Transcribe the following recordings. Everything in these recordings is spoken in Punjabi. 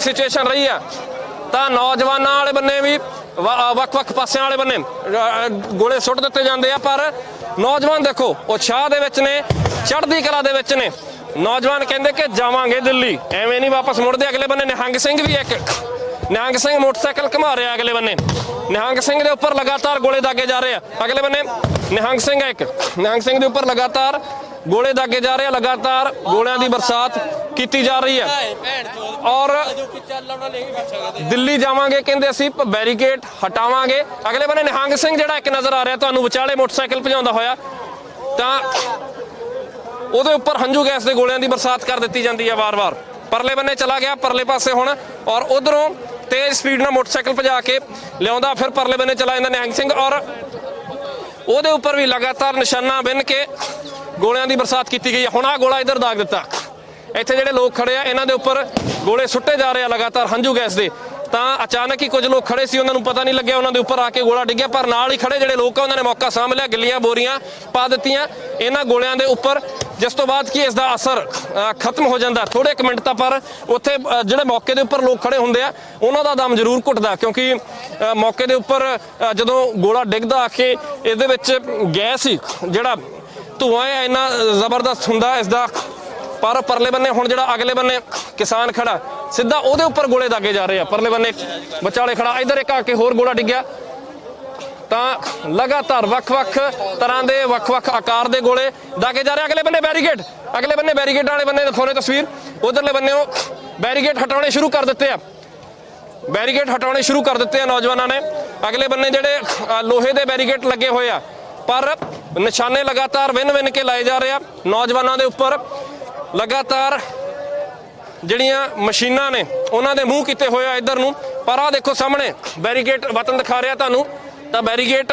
ਸਿਚੁਏਸ਼ਨ ਰਹੀ ਆ ਤਾਂ ਨੌਜਵਾਨਾਂ ਵਾਲੇ ਬੰਨੇ ਵੀ ਵੱਖ-ਵੱਖ ਪਾਸਿਆਂ ਵਾਲੇ ਬੰਨੇ ਗੋਲੇ ਸੁੱਟ ਦਿੱਤੇ ਜਾਂਦੇ ਆ, ਪਰ ਨੌਜਵਾਨ ਦੇਖੋ ਉਤਸ਼ਾਹ ਦੇ ਵਿੱਚ ਨੇ, ਚੜ੍ਹਦੀ ਕਲਾ ਦੇ ਵਿੱਚ ਨੇ। ਨੌਜਵਾਨ ਕਹਿੰਦੇ ਕਿ ਜਾਵਾਂਗੇ ਦਿੱਲੀ। ਐਵੇਂ ਨਹੀਂ ਵਾਪਸ ਮੁੜਦੇ, ਅਗਲੇ ਬੰਨੇ ਨਿਹੰਗ ਸਿੰਘ ਵੀ ਇੱਕ, ਨਿਹੰਗ ਸਿੰਘ ਮੋਟਰਸਾਈਕਲ ਘੁਮਾ ਰਿਹਾ ਅਗਲੇ ਬੰਨੇ। ਨਿਹੰਗ ਸਿੰਘ ਦੇ ਉੱਪਰ ਲਗਾਤਾਰ ਗੋਲੇ ਦਾਗੇ ਜਾ ਰਹੇ ਆ। ਅਗਲੇ ਬੰਨੇ ਨਿਹੰਗ ਸਿੰਘ ਹੈ ਇੱਕ। ਨਿਹੰਗ ਸਿੰਘ ਦੇ ਉੱਪਰ ਲਗਾਤਾਰ ਗੋਲੇ ਦਾਗੇ ਜਾ ਰਹੇ ਆ, ਲਗਾਤਾਰ ਗੋਲਿਆਂ ਦੀ ਬਰਸਾਤ ਕੀਤੀ ਜਾ ਰਹੀ ਹੈ। ਔਰ ਦਿੱਲੀ ਜਾਵਾਂਗੇ, ਕਹਿੰਦੇ ਅਸੀਂ ਬੈਰੀਕੇਡ ਹਟਾਵਾਂਗੇ। ਅਗਲੇ ਬੰਨੇ ਨਿਹੰਗ ਸਿੰਘ ਜਿਹੜਾ ਇੱਕ ਨਜ਼ਰ ਆ ਰਿਹਾ, ਤੁਹਾਨੂੰ ਵਿਚਾਲੇ ਮੋਟਰਸਾਈਕਲ ਭਜਾਉਂਦਾ ਹੋਇਆ। ਤਾਂ ਉਹਦੇ ਉੱਪਰ ਹੰਝੂ ਗੈਸ ਦੇ ਗੋਲਿਆਂ ਦੀ ਬਰਸਾਤ ਕਰ ਦਿੱਤੀ ਜਾਂਦੀ ਹੈ ਵਾਰ-ਵਾਰ। ਪਰਲੇ ਬੰਨੇ ਚਲਾ ਗਿਆ, ਪਰਲੇ ਪਾਸੇ ਹੁਣ। ਔਰ ਉਧਰੋਂ ਤੇਜ਼ ਸਪੀਡ ਨਾਲ ਮੋਟਰਸਾਈਕਲ ਭਜਾ ਕੇ ਲਿਆਉਂਦਾ, ਫਿਰ ਪਰਲੇ ਬੰਨੇ ਚਲਾ ਜਾਂਦਾ ਨਿਹੰਗ ਸਿੰਘ। ਔਰ ਉਹਦੇ ਉੱਪਰ ਵੀ ਲਗਾਤਾਰ ਨਿਸ਼ਾਨਾ ਬਿੰਨ ਕੇ ਗੋਲਿਆਂ ਦੀ ਬਰਸਾਤ ਕੀਤੀ ਗਈ ਹੈ। ਹੁਣ ਆ ਗੋਲਾ ਇੱਧਰ ਦਾਗ ਦਿੱਤਾ। ਇੱਥੇ ਜਿਹੜੇ ਲੋਕ ਖੜੇ ਆ, ਇਹਨਾਂ ਦੇ ਉੱਪਰ ਗੋਲੇ ਸੁੱਟੇ ਜਾ ਰਹੇ ਆ ਲਗਾਤਾਰ ਹੰਝੂ ਗੈਸ ਦੇ। ਤਾਂ ਅਚਾਨਕ ਹੀ ਕੁਝ ਲੋਕ ਖੜੇ ਸੀ, ਉਹਨਾਂ ਨੂੰ ਪਤਾ ਨਹੀਂ ਲੱਗਿਆ ਉਹਨਾਂ ਦੇ ਉੱਪਰ ਆ ਕੇ ਗੋਲਾ ਡਿੱਗਿਆ, ਪਰ ਨਾਲ ਹੀ ਖੜੇ ਜਿਹੜੇ ਲੋਕ ਆ, ਉਹਨਾਂ ਨੇ ਮੌਕਾ ਸਾਂਭ ਲਿਆ, ਗਿੱਲੀਆਂ, ਬੋਰੀਆਂ ਪਾ ਦਿੱਤੀਆਂ। ਇਹਨਾਂ ਗੋਲਿਆਂ ਦੇ ਉੱਪਰ ਜਿਸ ਤੋਂ ਬਾਅਦ ਕੀ ਇਸ ਦਾ ਅਸਰ ਖਤਮ ਹੋ ਜਾਂਦਾ। ਥੋੜੇ ਕੁ ਮਿੰਟ ਤਾਂ ਪਰ ਉੱਥੇ ਜਿਹੜੇ ਮੌਕੇ ਦੇ ਉੱਪਰ ਲੋਕ ਖੜੇ ਹੁੰਦੇ ਆ, ਉਹਨਾਂ ਦਾ ਦਮ ਜ਼ਰੂਰ ਘੁੱਟਦਾ, ਕਿਉਂਕਿ ਮੌਕੇ ਦੇ ਉੱਪਰ ਜਦੋਂ ਗੋਲਾ ਡਿੱਗਦਾ ਆ ਕੇ, ਇਹਦੇ ਵਿੱਚ ਗੈਸ ਹੀ ਜਿਹੜਾ ਧੂਆਂ ਹੈ, ਇੰਨਾ ਜ਼ਬਰਦਸਤ ਹੁੰਦਾ ਇਸ ਦਾ ਪਰ ਪਰਲੇ ਬੰਨੇ, ਹੁਣ ਜਿਹੜਾ ਅਗਲੇ ਬੰਨੇ ਕਿਸਾਨ ਖੜਾ ਸਿੱਧਾ ਉਹਦੇ ਉੱਪਰ ਗੋਲੇ ਦਾਗੇ ਜਾ ਰਹੇ ਆ, ਪਰਲੇ ਬੰਨੇ ਵਿਚਾਲੇ ਖੜਾ, ਇਧਰ ਇੱਕ ਆ ਕੇ ਹੋਰ ਗੋਲਾ ਡਿੱਗਿਆ। ਤਾਂ ਲਗਾਤਾਰ ਵੱਖ-ਵੱਖ ਤਰ੍ਹਾਂ ਦੇ, ਵੱਖ-ਵੱਖ ਆਕਾਰ ਦੇ ਗੋਲੇ ਦਾਗੇ ਜਾ ਰਹੇ ਅਗਲੇ ਬੰਨੇ ਬੈਰੀਕੇਡ, ਅਗਲੇ ਬੰਨੇ ਬੈਰੀਕੇਡ ਵਾਲੇ ਬੰਨੇ ਦਿਖਾਉਣੇ ਤਸਵੀਰ। ਉਧਰਲੇ ਬੰਨੇ ਉਹ ਬੈਰੀਕੇਡ ਹਟਾਉਣੇ ਸ਼ੁਰੂ ਕਰ ਦਿੱਤੇ ਆ। ਬੈਰੀਕੇਡ ਹਟਾਉਣੇ ਸ਼ੁਰੂ ਕਰ ਦਿੱਤੇ ਆ ਨੌਜਵਾਨਾਂ ਨੇ। ਅਗਲੇ ਬੰਨੇ ਜਿਹੜੇ ਲੋਹੇ ਦੇ ਬੈਰੀਕੇਡ ਲੱਗੇ ਹੋਏ ਆ ਪਰ ਨਿਸ਼ਾਨੇ ਲਗਾਤਾਰ ਵਿਨ-ਵਿਨ ਕੇ ਲਾਏ ਜਾ ਰਹੇ ਆ। ਨੌਜਵਾਨਾਂ ਦੇ ਉੱਪਰ ਲਗਾਤਾਰ ਜਿਹੜੀਆਂ ਮਸ਼ੀਨਾਂ ਨੇ, ਉਹਨਾਂ ਦੇ ਮੂੰਹ ਕੀਤੇ ਹੋਏ ਆ ਇੱਧਰ ਨੂੰ। ਪਰ ਆ ਦੇਖੋ ਸਾਹਮਣੇ, ਬੈਰੀਕੇਡ ਵਤਨ ਦਿਖਾ ਰਿਹਾ ਤੁਹਾਨੂੰ। ਤਾਂ ਬੈਰੀਕੇਡ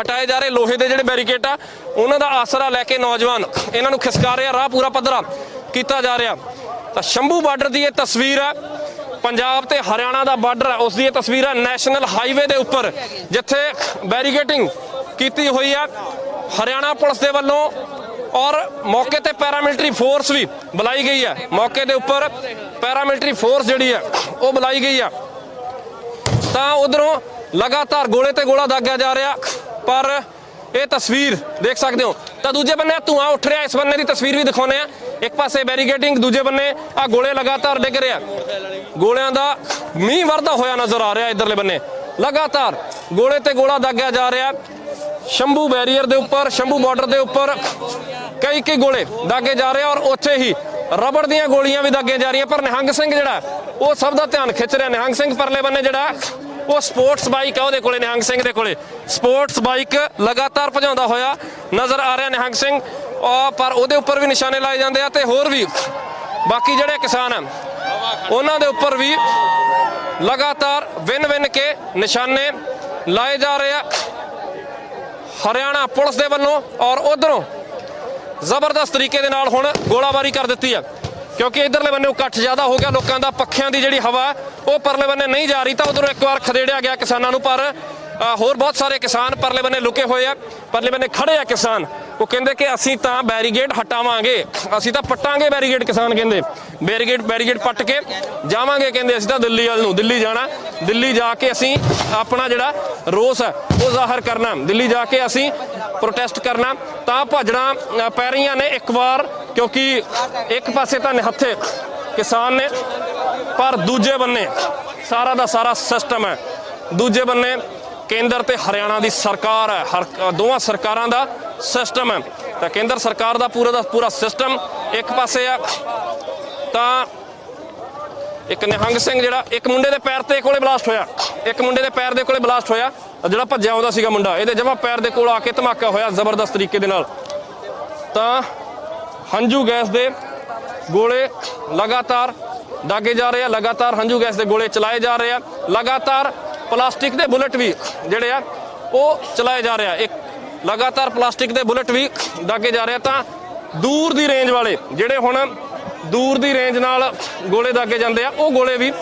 ਹਟਾਏ ਜਾ ਰਹੇ ਲੋਹੇ ਦੇ ਜਿਹੜੇ ਬੈਰੀਕੇਡ ਆ, ਉਹਨਾਂ ਦਾ ਆਸਰਾ ਲੈ ਕੇ ਨੌਜਵਾਨ ਇਹਨਾਂ ਨੂੰ ਖਿਸਕਾ ਰਿਹਾ, ਰਾਹ ਪੂਰਾ ਪੱਧਰਾ ਕੀਤਾ ਜਾ ਰਿਹਾ। ਤਾਂ ਸ਼ੰਭੂ ਬਾਰਡਰ ਦੀ ਇਹ ਤਸਵੀਰ ਆ ਪੰਜਾਬ ਤੇ ਹਰਿਆਣਾ ਦਾ ਬਾਰਡਰ ਹੈ, ਉਸ ਦੀ ਇਹ ਤਸਵੀਰ ਹੈ ਨੈਸ਼ਨਲ ਹਾਈਵੇ ਦੇ ਉੱਪਰ, ਜਿੱਥੇ ਬੈਰੀਕੇਟਿੰਗ ਕੀਤੀ ਹੋਈ ਹੈ ਹਰਿਆਣਾ ਪੁਲਿਸ ਦੇ ਵੱਲੋਂ ਔਰ ਮੌਕੇ ਤੇ ਪੈਰਾਮਿਲਟਰੀ ਫੋਰਸ ਵੀ ਬੁਲਾਈ ਗਈ ਹੈ। ਮੌਕੇ ਦੇ ਉੱਪਰ ਪੈਰਾਮਿਲਟਰੀ ਫੋਰਸ ਜਿਹੜੀ ਹੈ, ਉਹ ਬੁਲਾਈ ਗਈ ਹੈ। ਤਾਂ ਉਧਰੋਂ ਲਗਾਤਾਰ ਗੋਲੇ ਤੇ ਗੋਲਾ ਦਾਗਿਆ ਜਾ ਰਿਹਾ, ਪਰ ਇਹ ਤਸਵੀਰ ਦੇਖ ਸਕਦੇ ਹੋ। ਤਾਂ ਦੂਜੇ ਬੰਨੇ ਧੂਆਂ ਉੱਠ ਰਿਹਾ, ਇਸ ਬੰਨੇ ਦੀ ਤਸਵੀਰ ਵੀ ਦਿਖਾਉਨੇ ਆ ਇੱਕ ਪਾਸੇ ਬੈਰੀਗੇਟਿੰਗ ਦੂਜੇ ਬੰਨੇ ਆ ਗੋਲੇ ਲਗਾਤਾਰ ਡਿੱਗ ਰਿਹਾ ਗੋਲਿਆਂ ਦਾ ਮੀਂਹ ਵਰਦਾ ਹੋਇਆ ਨਜ਼ਰ ਆ ਰਿਹਾ ਇਧਰਲੇ ਬੰਨੇ। ਲਗਾਤਾਰ ਗੋਲੇ ਤੇ ਗੋਲਾ ਦਾਗਿਆ ਜਾ ਰਿਹਾ। ਸ਼ੰਭੂ ਬੈਰੀਅਰ ਦੇ ਉੱਪਰ, ਸ਼ੰਭੂ ਬਾਰਡਰ ਦੇ ਉੱਪਰ ਕਈ ਕਈ ਗੋਲੇ ਦਾਗੇ ਜਾ ਰਹੇ ਆ ਔਰ ਉੱਥੇ ਹੀ ਰਬੜ ਦੀਆਂ ਗੋਲੀਆਂ ਵੀ ਦਾਗੀਆਂ ਜਾ ਰਹੀਆਂ। ਪਰ ਨਿਹੰਗ ਸਿੰਘ ਜਿਹੜਾ ਉਹ ਸਭ ਦਾ ਧਿਆਨ ਖਿੱਚ ਰਿਹਾ। ਨਿਹੰਗ ਸਿੰਘ ਪਰਲੇ ਬੰਨੇ ਜਿਹੜਾ ਉਹ ਸਪੋਰਟਸ ਬਾਈਕ ਆ ਉਹਦੇ ਕੋਲੇ, ਨਿਹੰਗ ਸਿੰਘ ਦੇ ਕੋਲੇ। ਸਪੋਰਟਸ ਬਾਈਕ ਲਗਾਤਾਰ ਭਜਾਉਂਦਾ ਹੋਇਆ ਨਜ਼ਰ ਆ ਰਿਹਾ ਨਿਹੰਗ ਸਿੰਘ। ਔਰ ਪਰ ਉਹਦੇ ਉੱਪਰ ਵੀ ਨਿਸ਼ਾਨੇ ਲਾਏ ਜਾਂਦੇ ਆ ਤੇ ਹੋਰ ਵੀ ਬਾਕੀ ਜਿਹੜੇ ਕਿਸਾਨ ਆ ਉਹਨਾਂ ਦੇ ਉੱਪਰ ਵੀ ਲਗਾਤਾਰ ਵਿਨ ਵਿਨ ਕੇ ਨਿਸ਼ਾਨੇ ਲਾਏ ਜਾ ਰਹੇ ਆ। ਹਰਿਆਣਾ ਪੁਲਿਸ ਦੇ ਵੱਲੋਂ ਔਰ ਉਧਰੋਂ ਜ਼ਬਰਦਸਤ ਤਰੀਕੇ ਦੇ ਨਾਲ ਹੁਣ ਗੋਲਾਬਾਰੀ ਕਰ ਦਿੱਤੀ ਆ। ਕਿਉਂਕਿ ਇਧਰਲੇ ਬੰਨੇ ਇਕੱਠ ਜ਼ਿਆਦਾ ਹੋ ਗਿਆ, ਲੋਕਾਂ ਦਾ ਪੱਖਿਆਂ ਦੀ ਜਿਹੜੀ ਹਵਾ, ਉਹ ਪਰਲੇ ਬੰਨੇ ਨਹੀਂ ਜਾ ਰਹੀ ਤਾਂ ਉਧਰੋਂ ਇੱਕ ਵਾਰ ਖਦੇੜਿਆ ਗਿਆ ਕਿਸਾਨਾਂ ਨੂੰ, ਪਰ ਹੋਰ ਬਹੁਤ ਸਾਰੇ ਕਿਸਾਨ ਪਰਲੇ ਬੰਨੇ ਲੁਕੇ ਹੋਏ ਆ। ਪਰਲੇ ਬੰਨੇ ਖੜੇ ਆ ਕਿਸਾਨ। ਉਹ ਕਹਿੰਦੇ ਕਿ ਅਸੀਂ ਤਾਂ ਬੈਰੀਗੇਡ ਹਟਾਵਾਂਗੇ, ਅਸੀਂ ਤਾਂ ਪੱਟਾਂਗੇ ਬੈਰੀਗੇਡ ਕਿਸਾਨ ਕਹਿੰਦੇ। ਬੈਰੀਗੇਡ ਬੈਰੀਗੇਡ ਪੱਟ ਕੇ ਜਾਵਾਂਗੇ ਕਹਿੰਦੇ, ਅਸੀਂ ਤਾਂ ਦਿੱਲੀ ਵੱਲ ਨੂੰ, ਦਿੱਲੀ ਜਾਣਾ। ਦਿੱਲੀ ਜਾ ਕੇ ਅਸੀਂ ਆਪਣਾ ਜਿਹੜਾ ਰੋਸ ਹੈ, ਉਹ ਜ਼ਾਹਰ ਕਰਨਾ। ਦਿੱਲੀ ਜਾ ਕੇ ਅਸੀਂ ਪ੍ਰੋਟੈਸਟ ਕਰਨਾ। ਤਾਂ ਭੱਜਣਾ ਪੈ ਰਹੀਆਂ ਨੇ ਇੱਕ ਵਾਰ, ਕਿਉਂਕਿ ਇੱਕ ਪਾਸੇ ਤਾਂ ਨਿਹੱਥੇ ਕਿਸਾਨ ਨੇ, ਪਰ ਦੂਜੇ ਬੰਨੇ ਸਾਰਾ ਦਾ ਸਾਰਾ ਸਿਸਟਮ ਹੈ। ਦੂਜੇ ਬੰਨੇ ਕੇਂਦਰ ਤੇ ਹਰਿਆਣਾ ਦੀ ਸਰਕਾਰ ਹੈ। ਹਰ ਦੋਵਾਂ ਸਰਕਾਰਾਂ ਦਾ ਸਿਸਟਮ ਹੈ। ਤਾਂ ਕੇਂਦਰ ਸਰਕਾਰ ਦਾ ਪੂਰਾ ਦਾ ਪੂਰਾ ਸਿਸਟਮ ਇੱਕ ਪਾਸੇ ਆ, ਤਾਂ ਇੱਕ ਨਿਹੰਗ ਸਿੰਘ ਜਿਹੜਾ, ਇੱਕ ਮੁੰਡੇ ਦੇ ਪੈਰ ਤੇ ਕੋਲੇ ਬਲਾਸਟ ਹੋਇਆ। ਇੱਕ ਮੁੰਡੇ ਦੇ ਪੈਰ ਦੇ ਕੋਲੇ ਬਲਾਸਟ ਹੋਇਆ। ਜਿਹੜਾ ਭੱਜਿਆ ਆਉਂਦਾ ਸੀਗਾ ਮੁੰਡਾ, ਇਹਦੇ ਜਮਾ ਪੈਰ ਦੇ ਕੋਲ ਆ ਕੇ ਧਮਾਕਾ ਹੋਇਆ ਜ਼ਬਰਦਸਤ ਤਰੀਕੇ ਦੇ ਨਾਲ। ਤਾਂ ਹੰਝੂ ਗੈਸ ਦੇ ਗੋਲੇ ਲਗਾਤਾਰ ਦਾਗੇ ਜਾ ਰਹੇ ਆ, ਲਗਾਤਾਰ ਹੰਝੂ ਗੈਸ ਦੇ ਗੋਲੇ ਚਲਾਏ ਜਾ ਰਹੇ ਆ। ਲਗਾਤਾਰ ਪਲਾਸਟਿਕ ਦੇ ਬੁਲਟ ਵੀ ਜਿਹੜੇ ਆ, ਉਹ ਚਲਾਏ ਜਾ ਰਹੇ ਆ। ਇੱਕ ਲਗਾਤਾਰ ਪਲਾਸਟਿਕ ਦੇ ਬੁਲਟ ਵੀ ਦਾਗੇ ਜਾ ਰਹੇ ਆ ਤਾਂ ਦੂਰ ਦੀ ਰੇਂਜ ਵਾਲੇ ਜਿਹੜੇ ਹੁਣ ਦੂਰ ਦੀ ਰੇਂਜ ਨਾਲ ਗੋਲੇ ਦਾਗੇ ਜਾਂਦੇ ਆ, ਉਹ ਗੋਲੇ ਵੀ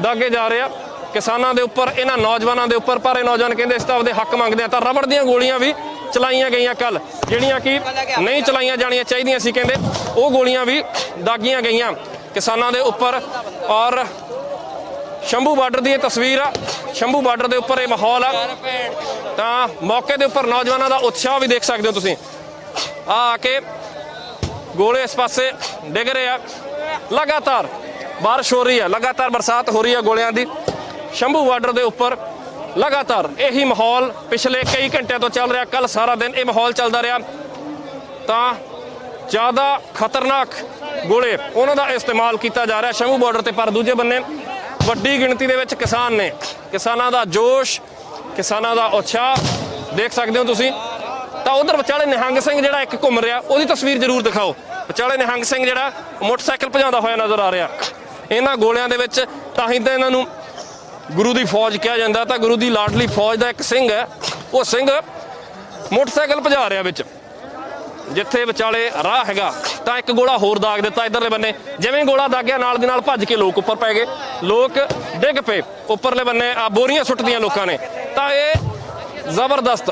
ਦਾਗੇ ਜਾ ਰਹੇ ਆ। ਕਿਸਾਨਾਂ ਦੇ ਉੱਪਰ, ਇਹਨਾਂ ਨੌਜਵਾਨਾਂ ਦੇ ਉੱਪਰ, ਪਰ ਇਹ ਨੌਜਵਾਨ ਕਹਿੰਦੇ ਇਸ ਤਾਂ ਆਪਦੇ ਹੱਕ ਮੰਗਦੇ ਆ। ਤਾਂ ਰਬੜ ਦੀਆਂ ਗੋਲੀਆਂ ਵੀ ਚਲਾਈਆਂ ਗਈਆਂ ਕੱਲ ਜਿਹੜੀਆਂ ਕਿ ਨਹੀਂ ਚਲਾਈਆਂ ਜਾਣੀਆਂ ਚਾਹੀਦੀਆਂ ਸੀ, ਕਹਿੰਦੇ ਉਹ ਗੋਲੀਆਂ ਵੀ ਦਾਗੀਆਂ ਗਈਆਂ ਕਿਸਾਨਾਂ ਦੇ ਉੱਪਰ। ਔਰ ਸ਼ੰਭੂ ਬਾਰਡਰ ਦੀ ਇਹ ਤਸਵੀਰ। ਆ ਸ਼ੰਭੂ ਬਾਰਡਰ ਦੇ ਉੱਪਰ ਇਹ ਮਾਹੌਲ ਆ। ਤਾਂ ਮੌਕੇ ਦੇ ਉੱਪਰ ਨੌਜਵਾਨਾਂ ਦਾ ਉਤਸ਼ਾਹ ਵੀ ਦੇਖ ਸਕਦੇ ਹੋ ਤੁਸੀਂ। ਆ ਆ ਕੇ ਗੋਲੇ ਇਸ ਪਾਸੇ ਡਿੱਗ ਰਹੇ ਆ। ਲਗਾਤਾਰ ਬਾਰਿਸ਼ ਹੋ ਰਹੀ ਹੈ ਲਗਾਤਾਰ ਬਰਸਾਤ ਹੋ ਰਹੀ ਹੈ ਗੋਲਿਆਂ ਦੀ। ਸ਼ੰਭੂ ਬਾਰਡਰ ਦੇ ਉੱਪਰ ਲਗਾਤਾਰ ਇਹੀ ਮਾਹੌਲ ਪਿਛਲੇ ਕਈ ਘੰਟਿਆਂ ਤੋਂ ਚੱਲ ਰਿਹਾ। ਕੱਲ ਸਾਰਾ ਦਿਨ ਇਹ ਮਾਹੌਲ ਚੱਲਦਾ ਰਿਹਾ। ਤਾਂ ਜ਼ਿਆਦਾ ਖਤਰਨਾਕ ਗੋਲੇ ਉਹਨਾਂ ਦਾ ਇਸਤੇਮਾਲ ਕੀਤਾ ਜਾ ਰਿਹਾ ਸ਼ੰਭੂ ਬਾਰਡਰ ਤੇ। ਪਰ ਦੂਜੇ ਬੰਨੇ ਵੱਡੀ ਗਿਣਤੀ ਦੇ ਵਿੱਚ ਕਿਸਾਨ ਨੇ। ਕਿਸਾਨਾਂ ਦਾ ਜੋਸ਼, ਕਿਸਾਨਾਂ ਦਾ ਉਤਸ਼ਾਹ, ਦੇਖ ਸਕਦੇ ਹੋ ਤੁਸੀਂ। ਤਾਂ ਉਧਰ ਵਿਚਾਲੇ ਨਿਹੰਗ ਸਿੰਘ ਜਿਹੜਾ ਇੱਕ ਘੁੰਮ ਰਿਹਾ, ਉਹਦੀ ਤਸਵੀਰ ਜ਼ਰੂਰ ਦਿਖਾਓ। ਵਿਚਾਲੇ ਨਿਹੰਗ ਸਿੰਘ ਜਿਹੜਾ ਮੋਟਰਸਾਈਕਲ ਭਜਾਉਂਦਾ ਹੋਇਆ ਨਜ਼ਰ ਆ ਰਿਹਾ। ਇਹਨਾਂ ਗੋਲਿਆਂ ਦੇ ਵਿੱਚ ਤਾਂ ਹੀ ਤਾਂ ਇਹਨਾਂ ਨੂੰ ਗੁਰੂ ਦੀ ਫੌਜ ਕਿਹਾ ਜਾਂਦਾ। ਤਾਂ ਗੁਰੂ ਦੀ ਲਾਡਲੀ ਫੌਜ ਦਾ ਇੱਕ ਸਿੰਘ ਹੈ, ਉਹ ਸਿੰਘ ਮੋਟਰਸਾਈਕਲ ਭਜਾ ਰਿਹਾ ਵਿੱਚ। ਜਿੱਥੇ ਵਿਚਾਲੇ ਰਾਹ ਹੈਗਾ, ਤਾਂ ਇੱਕ ਗੋਲਾ ਹੋਰ ਦਾਗ ਦਿੱਤਾ ਇਧਰਲੇ ਬੰਨੇ। ਜਿਵੇਂ ਗੋਲਾ ਦਾਗਿਆ, ਨਾਲ ਦੀ ਨਾਲ ਭੱਜ ਕੇ ਲੋਕ ਉੱਪਰ ਪੈ ਗਏ। ਲੋਕ ਡਿੱਗ ਪਏ ਉੱਪਰਲੇ ਬੰਨੇ ਆ ਬੋਰੀਆਂ ਸੁੱਟਦੀਆਂ ਲੋਕਾਂ ਨੇ। ਤਾਂ ਇਹ ਜ਼ਬਰਦਸਤ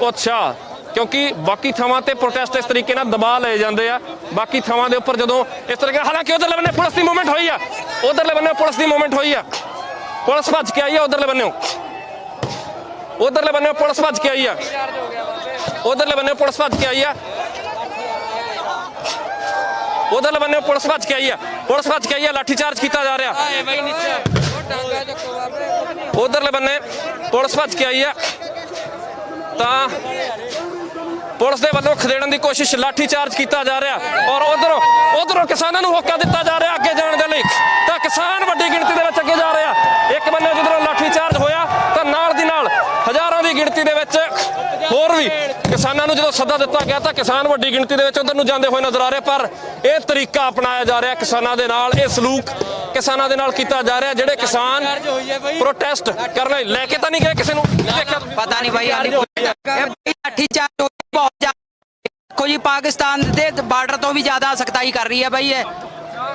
ਉਤਸ਼ਾਹ, ਕਿਉਂਕਿ ਬਾਕੀ ਥਾਵਾਂ ਤੇ ਪ੍ਰੋਟੈਸਟ ਇਸ ਤਰੀਕੇ ਨਾਲ ਦਬਾਅ ਲਏ ਜਾਂਦੇ ਆ। ਬਾਕੀ ਥਾਵਾਂ ਦੇ ਉੱਪਰ ਜਦੋਂ ਇਸ ਤਰੀਕੇ ਹਾਲਾਂਕਿ ਉਧਰਲੇ ਬੰਨੇ ਪੁਲਿਸ ਦੀ ਮੂਵਮੈਂਟ ਹੋਈ ਆ। ਉਧਰਲੇ ਬੰਨੇ ਪੁਲਿਸ ਦੀ ਮੂਵਮੈਂਟ ਹੋਈ ਆ। ਪੁਲਿਸ ਭੱਜ ਕੇ ਆਈ ਆ ਉਧਰਲੇ ਬੰਨੇ ਉਧਰਲੇ ਬੰਨੇ ਪੁਲਿਸ ਭੱਜ ਕੇ ਆਈ ਆ। ਉਧਰਲੇ ਬੰਨੇ ਪੁਲਿਸ ਭੱਜ ਕੇ ਆਈ ਆ। ਉਧਰਲੇ ਬੰਨੇ ਪੁਲਿਸ ਭੱਜ ਕੇ ਆਈ ਆ। ਪੁਲਿਸ ਭੱਜ ਕੇ ਆਈ ਆ ਲਾਠੀ ਚਾਰਜ ਕੀਤਾ ਜਾ ਰਿਹਾ। ਆਏ ਬਾਈ ਨੀਚੇ। ਉਧਰਲੇ ਬੰਨੇ ਪੁਲਿਸ ਭੱਜ ਕੇ ਆਈ ਆ। ਤਾਂ ਪੁਲਿਸ ਦੇ ਵੱਲੋਂ ਖਦੇੜਨ ਦੀ ਕੋਸ਼ਿਸ਼ ਲਾਠੀ ਚਾਰਜ ਕੀਤਾ ਜਾ ਰਿਹਾ। ਔਰ ਉਧਰੋਂ ਉਧਰੋਂ ਕਿਸਾਨਾਂ ਨੂੰ ਹੋਕਾ ਦਿੱਤਾ ਜਾ ਰਿਹਾ ਅੱਗੇ ਜਾਣ ਦੇ ਲਈ ਤਾਂ ਕਿਸਾਨ ਵੱਡੀ ਗਿਣਤੀ ਦੇ ਵਿੱਚ ਅੱਗੇ ਜਾ ਰਿਹਾ ਇੱਕ ਬੰਨੇ ਜਦੋਂ ਲਾਠੀ ਚਾਰਜ ਹੋਇਆ ਤਾਂ ਨਾਲ ਦੀ ਨਾਲ ਹਜ਼ਾਰਾਂ ਦੀ ਗਿਣਤੀ ਦੇ ਵਿੱਚ ਹੋਰ ਵੀ ਕਿਸਾਨਾਂ ਨੂੰ ਜਦੋਂ ਸੱਦਾ ਦਿੱਤਾ ਗਿਆ ਤਾਂ ਕਿਸਾਨ ਵੱਡੀ ਗਿਣਤੀ ਦੇ ਵਿੱਚ ਉਧਰ ਨੂੰ ਜਾਂਦੇ ਹੋਏ ਨਜ਼ਰ ਆ ਰਹੇ ਪਰ ਇਹ ਤਰੀਕਾ ਅਪਣਾਇਆ ਜਾ ਰਿਹਾ ਕਿਸਾਨਾਂ ਦੇ ਨਾਲ ਇਹ ਸਲੂਕ ਕਿਸਾਨਾਂ ਦੇ ਨਾਲ ਕੀਤਾ ਜਾ ਰਿਹਾ ਜਿਹੜੇ ਕਿਸਾਨ ਬਾਈ ਪ੍ਰੋਟੈਸਟ ਕਰਨ ਲਈ ਲੈ ਕੇ ਤਾਂ ਨਹੀਂ ਗਏ ਕਿਸੇ ਨੂੰ? ਪਤਾ ਨਹੀਂ ਭਾਈ ਬਈ ਲਾਠੀ ਚਾਰਜ ਬਹੁਤ ਜ਼ਿਆਦਾ ਦੇਖੋ ਜੀ ਪਾਕਿਸਤਾਨ ਦੇ ਬਾਰਡਰ ਤੋਂ ਵੀ ਜ਼ਿਆਦਾ ਸਖਤਾਈ ਕਰ ਰਹੀ ਹੈ ਭਾਈ ਇਹ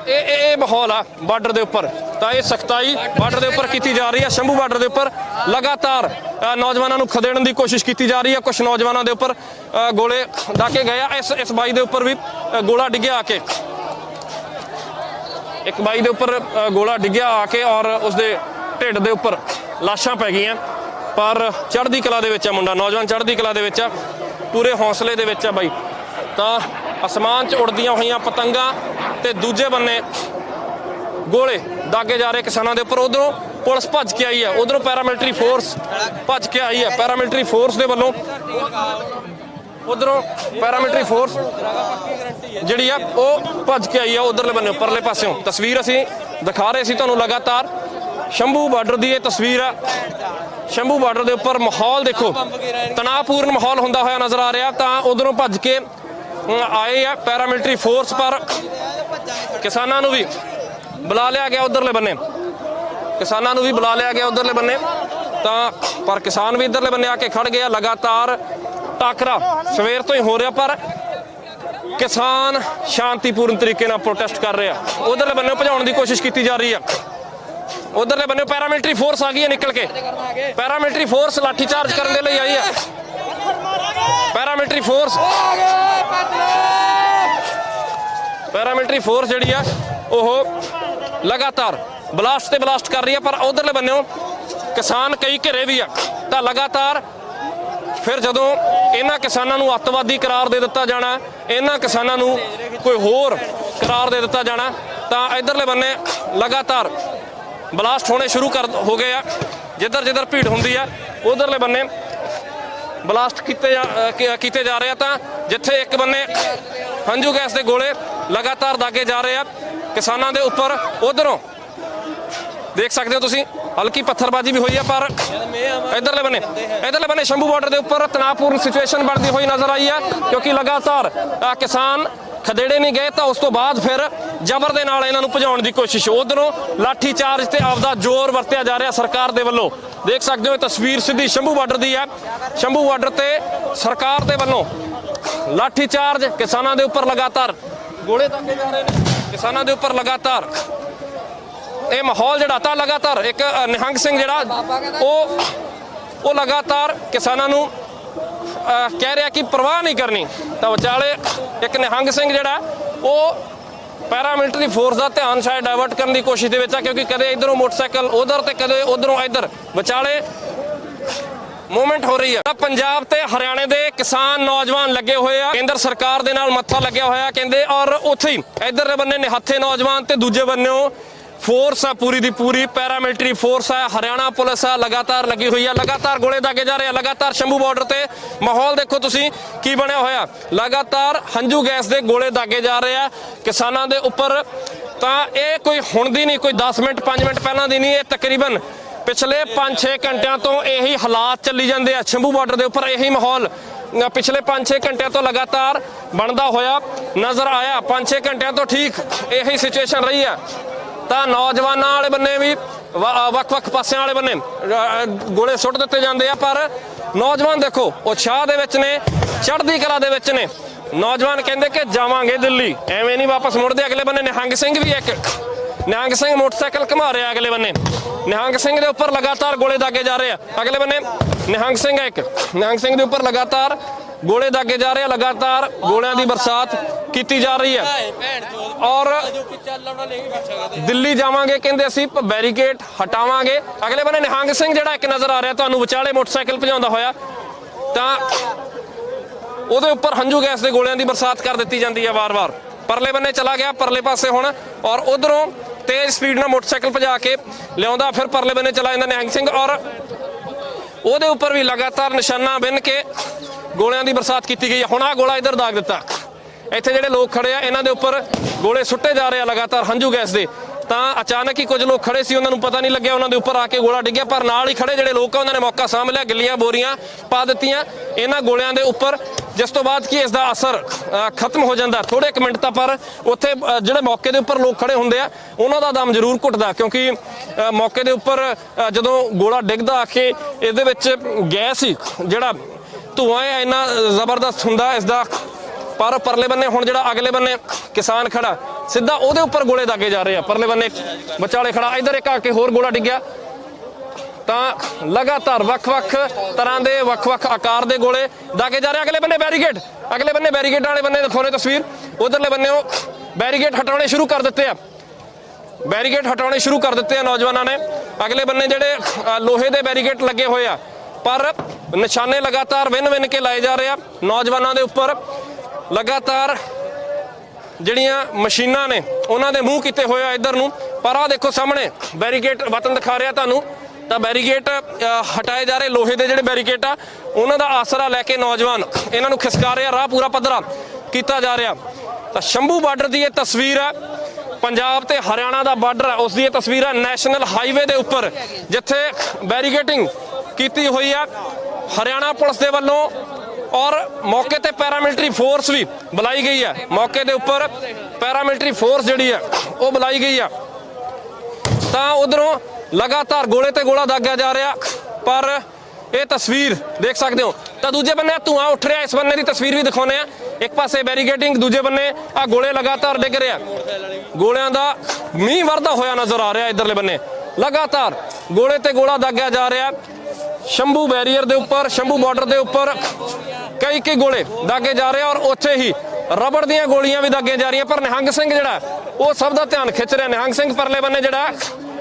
ਇਹ ਇਹ ਮਾਹੌਲ ਆ ਬਾਰਡਰ ਦੇ ਉੱਪਰ। ਤਾਂ ਇਹ ਸਖਤਾਈ ਬਾਰਡਰ ਦੇ ਉੱਪਰ ਕੀਤੀ ਜਾ ਰਹੀ ਹੈ ਸ਼ੰਭੂ ਬਾਰਡਰ ਦੇ ਉੱਪਰ ਲਗਾਤਾਰ ਨੌਜਵਾਨਾਂ ਨੂੰ ਖਦੇੜਨ ਦੀ ਕੋਸ਼ਿਸ਼ ਕੀਤੀ ਜਾ ਰਹੀ ਹੈ ਕੁਝ ਨੌਜਵਾਨਾਂ ਦੇ ਉੱਪਰ ਅ, ਗੋਲੇ ਦਾਕੇ ਗਏ ਆ। ਇਸ ਇਸ ਬਾਈ ਦੇ ਉੱਪਰ ਵੀ ਗੋਲਾ ਡਿੱਗਿਆ ਆ ਕੇ। ਇੱਕ ਬਾਈ ਦੇ ਉੱਪਰ ਗੋਲਾ ਡਿੱਗਿਆ ਆ ਕੇ ਔਰ ਉਸਦੇ ਢਿੱਡ ਦੇ ਉੱਪਰ ਲਾਸ਼ਾਂ ਪੈ ਗਈਆਂ। ਪਰ ਚੜ੍ਹਦੀ ਕਲਾ ਦੇ ਵਿੱਚ ਆ ਮੁੰਡਾ। ਨੌਜਵਾਨ ਚੜ੍ਹਦੀ ਕਲਾ ਦੇ ਵਿੱਚ ਆ। ਪੂਰੇ ਹੌਸਲੇ ਦੇ ਵਿੱਚ ਆ ਬਾਈ। ਤਾਂ ਅਸਮਾਨ 'ਚ ਉੜਦੀਆਂ ਹੋਈਆਂ ਪਤੰਗਾਂ ਤੇ ਦੂਜੇ ਬੰਨੇ ਗੋਲੇ ਦਾਗੇ ਜਾ ਰਹੇ ਕਿਸਾਨਾਂ ਦੇ ਉੱਪਰ। ਉਧਰੋਂ ਪੁਲਿਸ ਭੱਜ ਕੇ ਆਈ ਹੈ। ਉਧਰੋਂ ਪੈਰਾਮਿਲਟਰੀ ਫੋਰਸ ਭੱਜ ਕੇ ਆਈ ਹੈ। ਪੈਰਾਮਿਲਟਰੀ ਫੋਰਸ ਦੇ ਵੱਲੋਂ ਉਧਰੋਂ ਪੈਰਾਮਿਲਟਰੀ ਫੋਰਸ ਜਿਹੜੀ ਆ, ਉਹ ਭੱਜ ਕੇ ਆਈ ਆ ਉਧਰਲੇ ਬੰਨੇ, ਉੱਪਰਲੇ ਪਾਸਿਓਂ। ਤਸਵੀਰ ਅਸੀਂ ਦਿਖਾ ਰਹੇ ਸੀ ਤੁਹਾਨੂੰ ਲਗਾਤਾਰ। ਸ਼ੰਭੂ ਬਾਰਡਰ ਦੀ ਇਹ ਤਸਵੀਰ ਆ। ਸ਼ੰਭੂ ਬਾਰਡਰ ਦੇ ਉੱਪਰ ਮਾਹੌਲ ਦੇਖੋ। ਤਣਾਅਪੂਰਨ ਮਾਹੌਲ ਹੁੰਦਾ ਹੋਇਆ ਨਜ਼ਰ ਆ ਰਿਹਾ। ਤਾਂ ਉਧਰੋਂ ਭੱਜ ਕੇ ਅਮ, ਆਏ ਆ ਪੈਰਾਮਿਲਟਰੀ ਫੋਰਸ ਪਰ। ਕਿਸਾਨਾਂ ਨੂੰ ਵੀ ਬੁਲਾ ਲਿਆ ਗਿਆ ਉਧਰਲੇ ਬੰਨੇ। ਕਿਸਾਨਾਂ ਨੂੰ ਵੀ ਬੁਲਾ ਲਿਆ ਗਿਆ ਉਧਰਲੇ ਬੰਨੇ। ਤਾਂ ਪਰ ਕਿਸਾਨ ਵੀ ਇਧਰਲੇ ਬੰਨੇ ਆ ਕੇ ਖੜ ਗਏ ਆ ਲਗਾਤਾਰ ਟਾਕਰਾ ਸਵੇਰ ਤੋਂ ਹੀ ਹੋ ਰਿਹਾ ਪਰ ਕਿਸਾਨ ਸ਼ਾਂਤੀਪੂਰਨ ਤਰੀਕੇ ਨਾਲ ਪ੍ਰੋਟੈਸਟ ਕਰ ਰਿਹਾ। ਉਧਰਲੇ ਬੰਨੇ ਭਜਾਉਣ ਦੀ ਕੋਸ਼ਿਸ਼ ਕੀਤੀ ਜਾ ਰਹੀ ਆ। ਉਧਰਲੇ ਬੰਨੇ ਪੈਰਾਮਿਲਟਰੀ ਫੋਰਸ ਆ ਗਈ ਹੈ ਨਿਕਲ ਕੇ। ਪੈਰਾਮਿਲਟਰੀ ਫੋਰਸ ਲਾਠੀ ਚਾਰਜ ਕਰਨ ਦੇ ਲਈ ਆਈ ਹੈ ਪੈਰਾਮਿਲਟਰੀ ਫੋਰਸ ਪੈਰਾਮਿਲਟਰੀ ਫੋਰਸ ਜਿਹੜੀ ਆ, ਉਹ ਲਗਾਤਾਰ ਬਲਾਸਟ ਤੇ ਬਲਾਸਟ ਕਰ ਰਹੀ ਹੈ ਪਰ ਉਧਰਲੇ ਬੰਨਿਓ ਕਿਸਾਨ ਕਈ ਘਿਰੇ ਵੀ ਆ। ਤਾਂ ਲਗਾਤਾਰ ਫਿਰ ਜਦੋਂ ਇਹਨਾਂ ਕਿਸਾਨਾਂ ਨੂੰ ਅੱਤਵਾਦੀ ਕਰਾਰ ਦੇ ਦਿੱਤਾ ਜਾਣਾ, ਇਹਨਾਂ ਕਿਸਾਨਾਂ ਨੂੰ ਕੋਈ ਹੋਰ ਕਰਾਰ ਦੇ ਦਿੱਤਾ ਜਾਣਾ, ਤਾਂ ਇਧਰਲੇ ਬੰਨੇ ਲਗਾਤਾਰ ਬਲਾਸਟ ਹੋਣੇ ਸ਼ੁਰੂ ਕਰ ਹੋ ਗਏ ਆ। ਜਿੱਧਰ ਜਿੱਧਰ ਭੀੜ ਹੁੰਦੀ ਆ, ਉਧਰਲੇ ਬੰਨੇ ਬਲਾਸਟ ਕੀਤੇ ਜਾ- ਕੀਤੇ ਜਾ ਰਹੇ ਆ ਤਾਂ ਜਿੱਥੇ ਇੱਕ ਬੰਨੇ ਹੰਝੂ ਗੈਸ ਦੇ ਗੋਲੇ ਲਗਾਤਾਰ ਦਾਗੇ ਜਾ ਰਹੇ ਆ ਕਿਸਾਨਾਂ ਦੇ ਉੱਪਰ ਉਧਰੋਂ। ਦੇਖ ਸਕਦੇ ਹੋ ਤੁਸੀਂ ਹਲਕੀ ਪੱਥਰਬਾਜ਼ੀ ਵੀ ਹੋਈ ਆ ਪਰ ਇਧਰਲੇ ਬੰਨੇ ਇਧਰਲੇ ਬੰਨੇ ਸ਼ੰਭੂ ਬਾਰਡਰ ਦੇ ਉੱਪਰ ਤਣਾਅਪੂਰਨ ਸਿਚੁਏਸ਼ਨ ਬਣਦੀ ਹੋਈ ਨਜ਼ਰ ਆਈ ਆ ਕਿਉਂਕਿ ਲਗਾਤਾਰ ਅ, ਕਿਸਾਨ ਖਦੇੜੇ ਨਹੀਂ ਗਏ ਤਾਂ ਉਸ ਤੋਂ ਬਾਅਦ ਫਿਰ ਜ਼ਬਰ ਦੇ ਨਾਲ ਇਹਨਾਂ ਨੂੰ ਭਜਾਉਣ ਦੀ ਕੋਸ਼ਿਸ਼। ਉਧਰੋਂ ਲਾਠੀ ਚਾਰਜ ਤੇ ਆਪਦਾ ਜ਼ੋਰ ਵਰਤਿਆ ਜਾ ਰਿਹਾ ਸਰਕਾਰ ਦੇ ਵੱਲੋਂ। ਦੇਖ ਸਕਦੇ ਹੋ ਇਹ ਤਸਵੀਰ ਸਿੱਧੀ ਸ਼ੰਭੂ ਬਾਰਡਰ ਦੀ ਹੈ। ਸ਼ੰਭੂ ਬਾਰਡਰ ਤੇ ਸਰਕਾਰ ਦੇ ਵੱਲੋਂ ਲਾਠੀ ਚਾਰਜ ਕਿਸਾਨਾਂ ਦੇ ਉੱਪਰ ਲਗਾਤਾਰ ਗੋਲੇ ਦਾਗੇ ਜਾ ਰਹੇ ਨੇ। ਕਿਸਾਨਾਂ ਦੇ ਉੱਪਰ ਲਗਾਤਾਰ ਇਹ ਮਾਹੌਲ ਜਿਹੜਾ ਤਾਂ ਲਗਾਤਾਰ ਇੱਕ ਨਿਹੰਗ ਸਿੰਘ ਜਿਹੜਾ, ਉਹ ਉਹ ਲਗਾਤਾਰ ਕਿਸਾਨਾਂ ਨੂੰ ਕਹਿ ਰਿਹਾ ਕਿ ਪਰਵਾਹ ਨਹੀਂ ਕਰਨੀ। ਤਾਂ ਵਿਚਾਲੇ ਇੱਕ ਨਿਹੰਗ ਸਿੰਘ ਜਿਹੜਾ, ਉਹ ਪੈਰਾਮਿਲਟਰੀ ਫੋਰਸ ਦਾ ਧਿਆਨ ਸ਼ਾਇਦ ਡਾਇਵਰਟ ਕਰਨ ਦੀ ਕੋਸ਼ਿਸ਼ ਦੇ ਵਿੱਚ ਆ, ਕਿਉਂਕਿ ਕਦੇ ਇਧਰੋਂ ਮੋਟਰਸਾਈਕਲ ਉਧਰ ਤੇ ਕਦੇ ਉਧਰੋਂ ਇੱਧਰ। ਵਿਚਾਲੇ ਮੂਵਮੈਂਟ ਹੋ ਰਹੀ ਹੈ ਤਾਂ ਪੰਜਾਬ ਤੇ ਹਰਿਆਣੇ ਦੇ ਕਿਸਾਨ ਨੌਜਵਾਨ ਲੱਗੇ ਹੋਏ ਆ। ਕੇਂਦਰ ਸਰਕਾਰ ਦੇ ਨਾਲ ਮੱਥਾ ਲੱਗਿਆ ਹੋਇਆ, ਕਹਿੰਦੇ ਔਰ ਉੱਥੇ ਹੀ ਇਧਰਲੇ ਬੰਨੇ ਨਿਹੱਥੇ ਨੌਜਵਾਨ ਤੇ ਦੂਜੇ ਬੰਨੇੋਂ ਫੋਰਸ ਆ, ਪੂਰੀ ਦੀ ਪੂਰੀ ਪੈਰਾਮਿਲਟਰੀ ਫੋਰਸ ਆ, ਹਰਿਆਣਾ ਪੁਲਿਸ ਆ, ਲਗਾਤਾਰ ਲੱਗੀ ਹੋਈ ਆ, ਲਗਾਤਾਰ ਗੋਲੇ ਦਾਗੇ ਜਾ ਰਹੇ ਆ, ਲਗਾਤਾਰ ਸ਼ੰਭੂ ਬਾਰਡਰ ਤੇ। ਮਾਹੌਲ ਦੇਖੋ ਤੁਸੀਂ ਕੀ ਬਣਿਆ ਹੋਇਆ। ਲਗਾਤਾਰ ਹੰਝੂ ਗੈਸ ਦੇ ਗੋਲੇ ਦਾਗੇ ਜਾ ਰਹੇ ਆ, ਕਿਸਾਨਾਂ ਦੇ ਉੱਪਰ। ਤਾਂ ਇਹ ਕੋਈ ਹੁਣ ਦੀ ਨਹੀਂ, ਕੋਈ 10 ਮਿੰਟ 5 ਮਿੰਟ ਪਹਿਲਾਂ ਦੀ ਨਹੀਂ, ਇਹ ਤਕਰੀਬਨ ਪਿਛਲੇ 5-6 ਘੰਟਿਆਂ ਤੋਂ ਇਹੀ ਹਾਲਾਤ ਚੱਲੀ ਜਾਂਦੇ ਆ, ਸ਼ੰਭੂ ਬਾਰਡਰ ਦੇ ਉੱਪਰ ਇਹੀ ਮਾਹੌਲ। ਪਿਛਲੇ 5-6 ਘੰਟਿਆਂ ਤੋਂ ਲਗਾਤਾਰ ਬਣਦਾ ਹੋਇਆ ਨਜ਼ਰ ਆਇਆ 5-6 ਘੰਟਿਆਂ ਤੋਂ ਠੀਕ ਇਹੀ ਸਿਚੁਏਸ਼ਨ ਰਹੀ ਆ। ਤਾਂ ਨੌਜਵਾਨਾਂ ਵਾਲੇ ਬੰਨੇ ਵੀ ਵੱਖ-ਵੱਖ ਪਾਸਿਆਂ ਵਾਲੇ ਬੰਨੇ ਗੋਲੇ ਸੁੱਟ ਦਿੱਤੇ ਜਾਂਦੇ ਆ, ਪਰ ਨੌਜਵਾਨ ਦੇਖੋ ਉਤਸ਼ਾਹ ਦੇ ਵਿੱਚ ਨੇ, ਚੜ੍ਹਦੀ ਕਲਾ ਦੇ ਵਿੱਚ ਨੇ। ਨੌਜਵਾਨ ਕਹਿੰਦੇ ਕਿ ਜਾਵਾਂਗੇ ਦਿੱਲੀ। ਐਵੇਂ ਨਹੀਂ ਵਾਪਸ ਮੁੜਦੇ, ਅਗਲੇ ਬੰਨੇ ਨਿਹੰਗ ਸਿੰਘ ਵੀ ਇੱਕ, ਨਿਹੰਗ ਸਿੰਘ ਮੋਟਰਸਾਈਕਲ ਘੁਮਾ ਰਿਹਾ ਅਗਲੇ ਬੰਨੇ। ਨਿਹੰਗ ਸਿੰਘ ਦੇ ਉੱਪਰ ਲਗਾਤਾਰ ਗੋਲੇ ਦਾਗੇ ਜਾ ਰਹੇ ਆ। ਅਗਲੇ ਬੰਨੇ ਨਿਹੰਗ ਸਿੰਘ ਹੈ ਇੱਕ, ਨਿਹੰਗ ਸਿੰਘ ਦੇ ਉੱਪਰ ਲਗਾਤਾਰ ਗੋਲੇ ਦਾਗੇ ਜਾ ਰਹੇ ਆ ਲਗਾਤਾਰ ਗੋਲਿਆਂ ਦੀ ਬਰਸਾਤ ਕੀਤੀ ਜਾ ਰਹੀ ਹੈ। ਔਰ ਦਿੱਲੀ ਜਾਵਾਂਗੇ, ਕਹਿੰਦੇ ਅਸੀਂ ਬੈਰੀਕੇਡ ਹਟਾਵਾਂਗੇ। ਅਗਲੇ ਬੰਨੇ ਨਿਹੰਗ ਸਿੰਘ ਜਿਹੜਾ ਇੱਕ ਨਜ਼ਰ ਆ ਰਿਹਾ, ਤੁਹਾਨੂੰ ਵਿਚਾਲੇ ਮੋਟਰਸਾਈਕਲ ਭਜਾਉਂਦਾ ਹੋਇਆ। ਤਾਂ ਉਹਦੇ ਉੱਪਰ ਹੰਝੂ ਗੈਸ ਦੇ ਗੋਲਿਆਂ ਦੀ ਬਰਸਾਤ ਕਰ ਦਿੱਤੀ ਜਾਂਦੀ ਹੈ ਵਾਰ-ਵਾਰ। ਪਰਲੇ ਬੰਨੇ ਚਲਾ ਗਿਆ, ਪਰਲੇ ਪਾਸੇ ਹੁਣ। ਔਰ ਉਧਰੋਂ ਤੇਜ਼ ਸਪੀਡ ਨਾਲ ਮੋਟਰਸਾਈਕਲ ਭਜਾ ਕੇ ਲਿਆਉਂਦਾ, ਫਿਰ ਪਰਲੇ ਬੰਨੇ ਚਲਾ ਜਾਂਦਾ ਨਿਹੰਗ ਸਿੰਘ। ਔਰ ਉਹਦੇ ਉੱਪਰ ਵੀ ਲਗਾਤਾਰ ਨਿਸ਼ਾਨਾ ਬਿੰਨ ਕੇ ਗੋਲਿਆਂ ਦੀ ਬਰਸਾਤ ਕੀਤੀ ਗਈ ਹੈ। ਹੁਣ ਆ ਗੋਲਾ ਇੱਧਰ ਦਾਗ ਦਿੱਤਾ। ਇੱਥੇ ਜਿਹੜੇ ਲੋਕ ਖੜੇ ਆ, ਇਹਨਾਂ ਦੇ ਉੱਪਰ ਗੋਲੇ ਸੁੱਟੇ ਜਾ ਰਹੇ ਆ ਲਗਾਤਾਰ ਹੰਝੂ ਗੈਸ ਦੇ। ਤਾਂ ਅਚਾਨਕ ਹੀ ਕੁਝ ਲੋਕ ਖੜੇ ਸੀ, ਉਹਨਾਂ ਨੂੰ ਪਤਾ ਨਹੀਂ ਲੱਗਿਆ, ਉਹਨਾਂ ਦੇ ਉੱਪਰ ਆ ਕੇ ਗੋਲਾ ਡਿੱਗਿਆ, ਪਰ ਨਾਲ ਹੀ ਖੜੇ ਜਿਹੜੇ ਲੋਕ ਆ, ਉਹਨਾਂ ਨੇ ਮੌਕਾ ਸਾਂਭ ਲਿਆ, ਗਿੱਲੀਆਂ ਬੋਰੀਆਂ ਪਾ ਦਿੱਤੀਆਂ। ਇਹਨਾਂ ਗੋਲਿਆਂ ਦੇ ਉੱਪਰ ਜਿਸ ਤੋਂ ਬਾਅਦ ਕੀ ਇਸ ਦਾ ਅਸਰ ਖਤਮ ਹੋ ਜਾਂਦਾ। ਥੋੜੇ ਇੱਕ ਮਿੰਟ ਤਾਂ ਪਰ ਉੱਥੇ ਜਿਹੜੇ ਮੌਕੇ ਦੇ ਉੱਪਰ ਲੋਕ ਖੜੇ ਹੁੰਦੇ ਆ, ਉਹਨਾਂ ਦਾ ਦਮ ਜ਼ਰੂਰ ਘੁੱਟਦਾ, ਕਿਉਂਕਿ ਮੌਕੇ ਦੇ ਉੱਪਰ ਜਦੋਂ ਗੋਲਾ ਡਿੱਗਦਾ ਆ ਕੇ ਇਹਦੇ ਵਿੱਚ ਗੈਸ ਹੀ, ਜਿਹੜਾ ਧੂਆਂ ਇੰਨਾ ਜ਼ਬਰਦਸਤ ਹੁੰਦਾ ਇਸ ਦਾ ਪਰ ਪਰਲੇ ਬੰਨੇ, ਹੁਣ ਜਿਹੜਾ ਅਗਲੇ ਬੰਨੇ ਕਿਸਾਨ ਖੜਾ, ਸਿੱਧਾ ਉਹਦੇ ਉੱਪਰ ਗੋਲੇ ਦਾਗੇ ਜਾ ਰਹੇ ਆ। ਪਰਲੇ ਬੰਨੇ ਵਿਚਾਲੇ ਖੜਾ, ਇਧਰ ਇੱਕ ਆ ਕੇ ਹੋਰ ਗੋਲਾ ਡਿੱਗਿਆ। ਤਾਂ ਲਗਾਤਾਰ ਵੱਖ-ਵੱਖ ਤਰ੍ਹਾਂ ਦੇ, ਵੱਖ-ਵੱਖ ਆਕਾਰ ਦੇ ਗੋਲੇ ਦਾਗੇ ਜਾ ਰਹੇ ਅਗਲੇ ਬੰਨੇ ਬੈਰੀਕੇਡ, ਅਗਲੇ ਬੰਨੇ ਬੈਰੀਕੇਡ ਵਾਲੇ ਬੰਨੇ ਦਿਖਾਉਣੇ ਤਸਵੀਰ। ਉਧਰਲੇ ਬੰਨੇ ਉਹ ਬੈਰੀਕੇਡ ਹਟਾਉਣੇ ਸ਼ੁਰੂ ਕਰ ਦਿੱਤੇ ਆ। ਬੈਰੀਕੇਡ ਹਟਾਉਣੇ ਸ਼ੁਰੂ ਕਰ ਦਿੱਤੇ ਆ ਨੌਜਵਾਨਾਂ ਨੇ। ਅਗਲੇ ਬੰਨੇ ਜਿਹੜੇ ਲੋਹੇ ਦੇ ਬੈਰੀਕੇਡ ਲੱਗੇ ਹੋਏ ਆ। ਪਰ ਨਿਸ਼ਾਨੇ ਲਗਾਤਾਰ ਵਿਨ ਵਿਨ ਕੇ ਲਾਏ ਜਾ ਰਹੇ ਆ। ਨੌਜਵਾਨਾਂ ਦੇ ਉੱਪਰ ਲਗਾਤਾਰ ਜਿਹੜੀਆਂ ਮਸ਼ੀਨਾਂ ਨੇ, ਉਹਨਾਂ ਦੇ ਮੂੰਹ ਕੀਤੇ ਹੋਏ ਆ ਇੱਧਰ ਨੂੰ। ਪਰ ਆ ਦੇਖੋ ਸਾਹਮਣੇ, ਬੈਰੀਕੇਡ ਵਤਨ ਦਿਖਾ ਰਿਹਾ ਤੁਹਾਨੂੰ। ਤਾਂ ਬੈਰੀਕੇਡ ਹਟਾਏ ਜਾ ਰਹੇ ਲੋਹੇ ਦੇ ਜਿਹੜੇ ਬੈਰੀਕੇਡ ਆ, ਉਹਨਾਂ ਦਾ ਆਸਰਾ ਲੈ ਕੇ ਨੌਜਵਾਨ ਇਹਨਾਂ ਨੂੰ ਖਿਸਕਾ ਰਿਹਾ ਰਾਹ ਪੂਰਾ ਪੱਧਰਾ ਕੀਤਾ ਜਾ ਰਿਹਾ। ਤਾਂ ਸ਼ੰਭੂ ਬਾਰਡਰ ਦੀ ਇਹ ਤਸਵੀਰ ਆ। ਪੰਜਾਬ ਤੇ ਹਰਿਆਣਾ ਦਾ ਬਾਰਡਰ ਹੈ ਉਸ ਦੀ ਇਹ ਤਸਵੀਰ ਹੈ ਨੈਸ਼ਨਲ ਹਾਈਵੇ ਦੇ ਉੱਪਰ, ਜਿੱਥੇ ਬੈਰੀਕੇਟਿੰਗ ਕੀਤੀ ਹੋਈ ਆ। ਹਰਿਆਣਾ ਪੁਲਿਸ ਦੇ ਵੱਲੋਂ ਔਰ ਮੌਕੇ ਤੇ ਪੈਰਾਮਿਲਟਰੀ ਫੋਰਸ ਵੀ ਬੁਲਾਈ ਗਈ ਹੈ ਮੌਕੇ ਦੇ ਉੱਪਰ ਪੈਰਾਮਿਲਟਰੀ ਫੋਰਸ ਜਿਹੜੀ ਹੈ ਉਹ ਬੁਲਾਈ ਗਈ ਆ। ਤਾਂ ਉਧਰੋਂ ਲਗਾਤਾਰ ਗੋਲੇ ਤੇ ਗੋਲਾ ਦਾਗਿਆ ਜਾ ਰਿਹਾ, ਪਰ ਇਹ ਤਸਵੀਰ ਦੇਖ ਸਕਦੇ ਹੋ। ਤਾਂ ਦੂਜੇ ਬੰਨੇ ਧੂਆਂ ਉੱਠ ਰਿਹਾ, ਇਸ ਬੰਨੇ ਦੀ ਤਸਵੀਰ ਵੀ ਦਿਖਾਉਨੇ ਆ। ਇੱਕ ਪਾਸੇ ਬੈਰੀਕੇਡਿੰਗ ਦੂਜੇ ਬੰਨੇ ਆ ਗੋਲੇ ਲਗਾਤਾਰ ਡਿੱਗ ਰਿਹਾ ਗੋਲਿਆਂ ਦਾ ਮੀਂਹ ਵਰਦਾ ਹੋਇਆ ਨਜ਼ਰ ਆ ਰਿਹਾ ਇਧਰਲੇ ਬੰਨੇ। ਲਗਾਤਾਰ ਗੋਲੇ ਤੇ ਗੋਲਾ ਦਾਗਿਆ ਜਾ ਰਿਹਾ ਸ਼ੰਭੂ ਬੈਰੀਅਰ ਦੇ ਉੱਪਰ, ਸ਼ੰਭੂ ਬਾਰਡਰ ਦੇ ਉੱਪਰ ਕਈ ਕਈ ਗੋਲੇ ਦਾਗੇ ਜਾ ਰਹੇ ਆ ਔਰ ਉੱਥੇ ਹੀ ਰਬੜ ਦੀਆਂ ਗੋਲੀਆਂ ਵੀ ਦਾਗੀਆਂ ਜਾ ਰਹੀਆਂ। ਪਰ ਨਿਹੰਗ ਸਿੰਘ ਜਿਹੜਾ ਉਹ ਸਭ ਦਾ ਧਿਆਨ ਖਿੱਚ ਰਿਹਾ। ਨਿਹੰਗ ਸਿੰਘ ਪਰਲੇ ਬੰਨੇ ਜਿਹੜਾ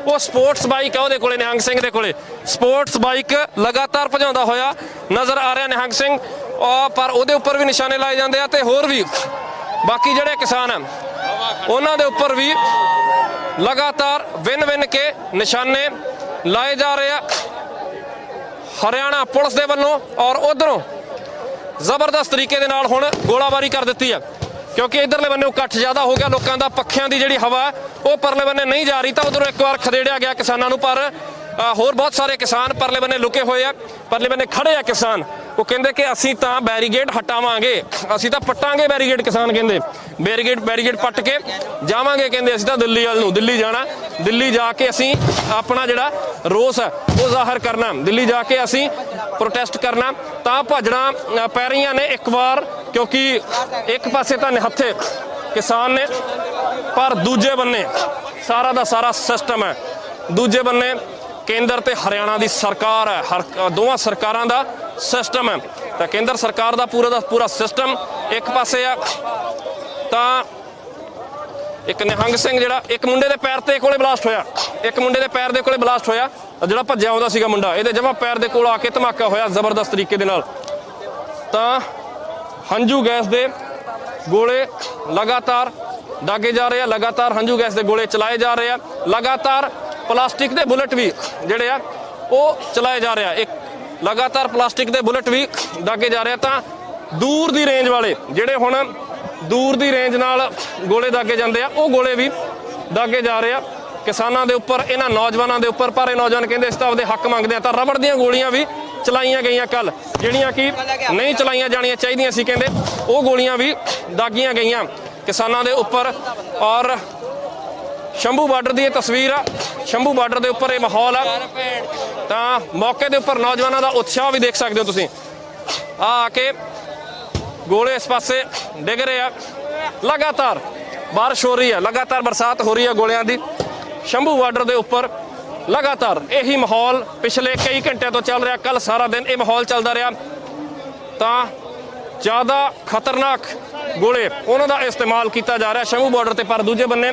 ਉਹ ਸਪੋਰਟਸ ਬਾਈਕ ਆ ਉਹਦੇ ਕੋਲੇ, ਨਿਹੰਗ ਸਿੰਘ ਦੇ ਕੋਲੇ। ਸਪੋਰਟਸ ਬਾਈਕ ਲਗਾਤਾਰ ਭਜਾਉਂਦਾ ਹੋਇਆ ਨਜ਼ਰ ਆ ਰਿਹਾ ਨਿਹੰਗ ਸਿੰਘ। ਔਰ ਪਰ ਉਹਦੇ ਉੱਪਰ ਵੀ ਨਿਸ਼ਾਨੇ ਲਾਏ ਜਾਂਦੇ ਆ ਤੇ ਹੋਰ ਵੀ ਬਾਕੀ ਜਿਹੜੇ ਕਿਸਾਨ ਆ ਉਹਨਾਂ ਦੇ ਉੱਪਰ ਵੀ ਲਗਾਤਾਰ ਵਿਨ ਵਿਨ ਕੇ ਨਿਸ਼ਾਨੇ ਲਾਏ ਜਾ ਰਹੇ ਆ। ਹਰਿਆਣਾ ਪੁਲਿਸ ਦੇ ਵੱਲੋਂ ਔਰ ਉਧਰੋਂ ਜ਼ਬਰਦਸਤ ਤਰੀਕੇ ਦੇ ਨਾਲ ਹੁਣ ਗੋਲਾਬਾਰੀ ਕਰ ਦਿੱਤੀ ਆ। ਕਿਉਂਕਿ ਇਧਰਲੇ ਬੰਨੇ ਇਕੱਠ ਜ਼ਿਆਦਾ ਹੋ ਗਿਆ ਲੋਕਾਂ ਦਾ ਪੱਖਿਆਂ ਦੀ ਜਿਹੜੀ ਹਵਾ ਹੈ, ਉਹ ਪਰਲੇ ਬੰਨੇ ਨਹੀਂ ਜਾ ਰਹੀ ਤਾਂ ਉਧਰੋਂ ਇੱਕ ਵਾਰ ਖਦੇੜਿਆ ਗਿਆ ਕਿਸਾਨਾਂ ਨੂੰ ਪਰ ਹੋਰ ਬਹੁਤ ਸਾਰੇ ਕਿਸਾਨ ਪਰਲੇ ਬੰਨੇ ਲੁਕੇ ਹੋਏ ਆ, ਪਰਲੇ ਬੰਨੇ ਖੜੇ ਆ ਕਿਸਾਨ। ਉਹ ਕਹਿੰਦੇ ਕਿ ਅਸੀਂ ਤਾਂ ਬੈਰੀਗੇਡ ਹਟਾਵਾਂਗੇ, ਅਸੀਂ ਤਾਂ ਪੱਟਾਂਗੇ ਬੈਰੀਗੇਡ ਕਿਸਾਨ ਕਹਿੰਦੇ। ਬੈਰੀਗੇਡ ਬੈਰੀਗੇਡ ਪੱਟ ਕੇ ਜਾਵਾਂਗੇ ਕਹਿੰਦੇ, ਅਸੀਂ ਤਾਂ ਦਿੱਲੀ ਵੱਲ ਨੂੰ, ਦਿੱਲੀ ਜਾਣਾ। ਦਿੱਲੀ ਜਾ ਕੇ ਅਸੀਂ ਆਪਣਾ ਜਿਹੜਾ ਰੋਸ ਹੈ ਉਹ ਜ਼ਾਹਰ ਕਰਨਾ। ਦਿੱਲੀ ਜਾ ਕੇ ਅਸੀਂ ਪ੍ਰੋਟੈਸਟ ਕਰਨਾ। ਤਾਂ ਭੱਜਣਾ ਪੈ ਰਹੀਆਂ ਨੇ ਇੱਕ ਵਾਰ, ਕਿਉਂਕਿ ਇੱਕ ਪਾਸੇ ਤਾਂ ਨਿਹੱਥੇ ਕਿਸਾਨ ਨੇ, ਪਰ ਦੂਜੇ ਬੰਨੇ ਸਾਰਾ ਦਾ ਸਾਰਾ ਸਿਸਟਮ ਹੈ। ਦੂਜੇ ਬੰਨੇ ਕੇਂਦਰ ਤੇ ਹਰਿਆਣਾ ਦੀ ਸਰਕਾਰ ਹੈ, ਹਰ ਦੋਵਾਂ ਸਰਕਾਰਾਂ ਦਾ ਸਿਸਟਮ ਹੈ। ਤਾਂ ਕੇਂਦਰ ਸਰਕਾਰ ਦਾ ਪੂਰਾ ਦਾ ਪੂਰਾ ਸਿਸਟਮ ਇੱਕ ਪਾਸੇ ਆ, ਤਾਂ ਇੱਕ ਨਿਹੰਗ ਸਿੰਘ ਜਿਹੜਾ, ਇੱਕ ਮੁੰਡੇ ਦੇ ਪੈਰ ਤੇ ਕੋਲੇ ਬਲਾਸਟ ਹੋਇਆ। ਇੱਕ ਮੁੰਡੇ ਦੇ ਪੈਰ ਦੇ ਕੋਲੇ ਬਲਾਸਟ ਹੋਇਆ ਜਿਹੜਾ ਭੱਜਿਆ ਆਉਂਦਾ ਸੀਗਾ ਮੁੰਡਾ, ਇਹਦੇ ਜਮਾ ਪੈਰ ਦੇ ਕੋਲ ਆ ਕੇ ਧਮਾਕਾ ਹੋਇਆ ਜ਼ਬਰਦਸਤ ਤਰੀਕੇ ਦੇ ਨਾਲ। ਤਾਂ ਹੰਝੂ ਗੈਸ ਦੇ ਗੋਲੇ ਲਗਾਤਾਰ ਦਾਗੇ ਜਾ ਰਹੇ ਆ, ਲਗਾਤਾਰ ਹੰਝੂ ਗੈਸ ਦੇ ਗੋਲੇ ਚਲਾਏ ਜਾ ਰਹੇ ਆ, ਲਗਾਤਾਰ ਪਲਾਸਟਿਕ ਦੇ ਬੁਲਟ ਵੀ ਜਿਹੜੇ ਆ, ਉਹ ਚਲਾਏ ਜਾ ਰਿਹਾ ਇੱਕ ਲਗਾਤਾਰ ਪਲਾਸਟਿਕ ਦੇ ਬੁਲਟ ਵੀ ਦਾਗੇ ਜਾ ਰਿਹਾ ਤਾਂ ਦੂਰ ਦੀ ਰੇਂਜ ਵਾਲੇ ਜਿਹੜੇ ਹੁਣ ਦੂਰ ਦੀ ਰੇਂਜ ਨਾਲ ਗੋਲੇ ਦਾਗੇ ਜਾਂਦੇ ਆ, ਉਹ ਗੋਲੇ ਵੀ ਦਾਗੇ ਜਾ ਰਹੇ ਆ। ਕਿਸਾਨਾਂ ਦੇ ਉੱਪਰ, ਇਹਨਾਂ ਨੌਜਵਾਨਾਂ ਦੇ ਉੱਪਰ, ਪਰ ਇਹ ਨੌਜਵਾਨ ਕਹਿੰਦੇ ਇਸ ਤਾਂ ਆਪਦੇ ਹੱਕ ਮੰਗਦੇ ਆ। ਤਾਂ ਰਬੜ ਦੀਆਂ ਗੋਲੀਆਂ ਵੀ ਚਲਾਈਆਂ ਗਈਆਂ ਕੱਲ ਜਿਹੜੀਆਂ ਕਿ ਨਹੀਂ ਚਲਾਈਆਂ ਜਾਣੀਆਂ ਚਾਹੀਦੀਆਂ ਸੀ, ਕਹਿੰਦੇ। ਉਹ ਗੋਲੀਆਂ ਵੀ ਦਾਗੀਆਂ ਗਈਆਂ ਕਿਸਾਨਾਂ ਦੇ ਉੱਪਰ ਔਰ ਸ਼ੰਭੂ ਬਾਰਡਰ ਦੀ ਇਹ ਤਸਵੀਰ ਆ। ਸ਼ੰਭੂ ਬਾਰਡਰ ਦੇ ਉੱਪਰ ਇਹ ਮਾਹੌਲ ਆ। ਤਾਂ ਮੌਕੇ ਦੇ ਉੱਪਰ ਨੌਜਵਾਨਾਂ ਦਾ ਉਤਸ਼ਾਹ ਵੀ ਦੇਖ ਸਕਦੇ ਹੋ ਤੁਸੀਂ। ਆ ਆ ਕੇ ਗੋਲੇ ਇਸ ਪਾਸੇ ਡਿੱਗ ਰਹੇ ਆ। ਲਗਾਤਾਰ ਬਾਰਿਸ਼ ਹੋ ਰਹੀ ਹੈ ਲਗਾਤਾਰ ਬਰਸਾਤ ਹੋ ਰਹੀ ਹੈ ਗੋਲਿਆਂ ਦੀ। ਸ਼ੰਭੂ ਬਾਰਡਰ ਦੇ ਉੱਪਰ ਲਗਾਤਾਰ ਇਹੀ ਮਾਹੌਲ ਪਿਛਲੇ ਕਈ ਘੰਟਿਆਂ ਤੋਂ ਚੱਲ ਰਿਹਾ। ਕੱਲ ਸਾਰਾ ਦਿਨ ਇਹ ਮਾਹੌਲ ਚੱਲਦਾ ਰਿਹਾ। ਤਾਂ ਜ਼ਿਆਦਾ ਖਤਰਨਾਕ ਗੋਲੇ ਉਹਨਾਂ ਦਾ ਇਸਤੇਮਾਲ ਕੀਤਾ ਜਾ ਰਿਹਾ ਸ਼ੰਭੂ ਬਾਰਡਰ ਤੇ। ਪਰ ਦੂਜੇ ਬੰਨੇ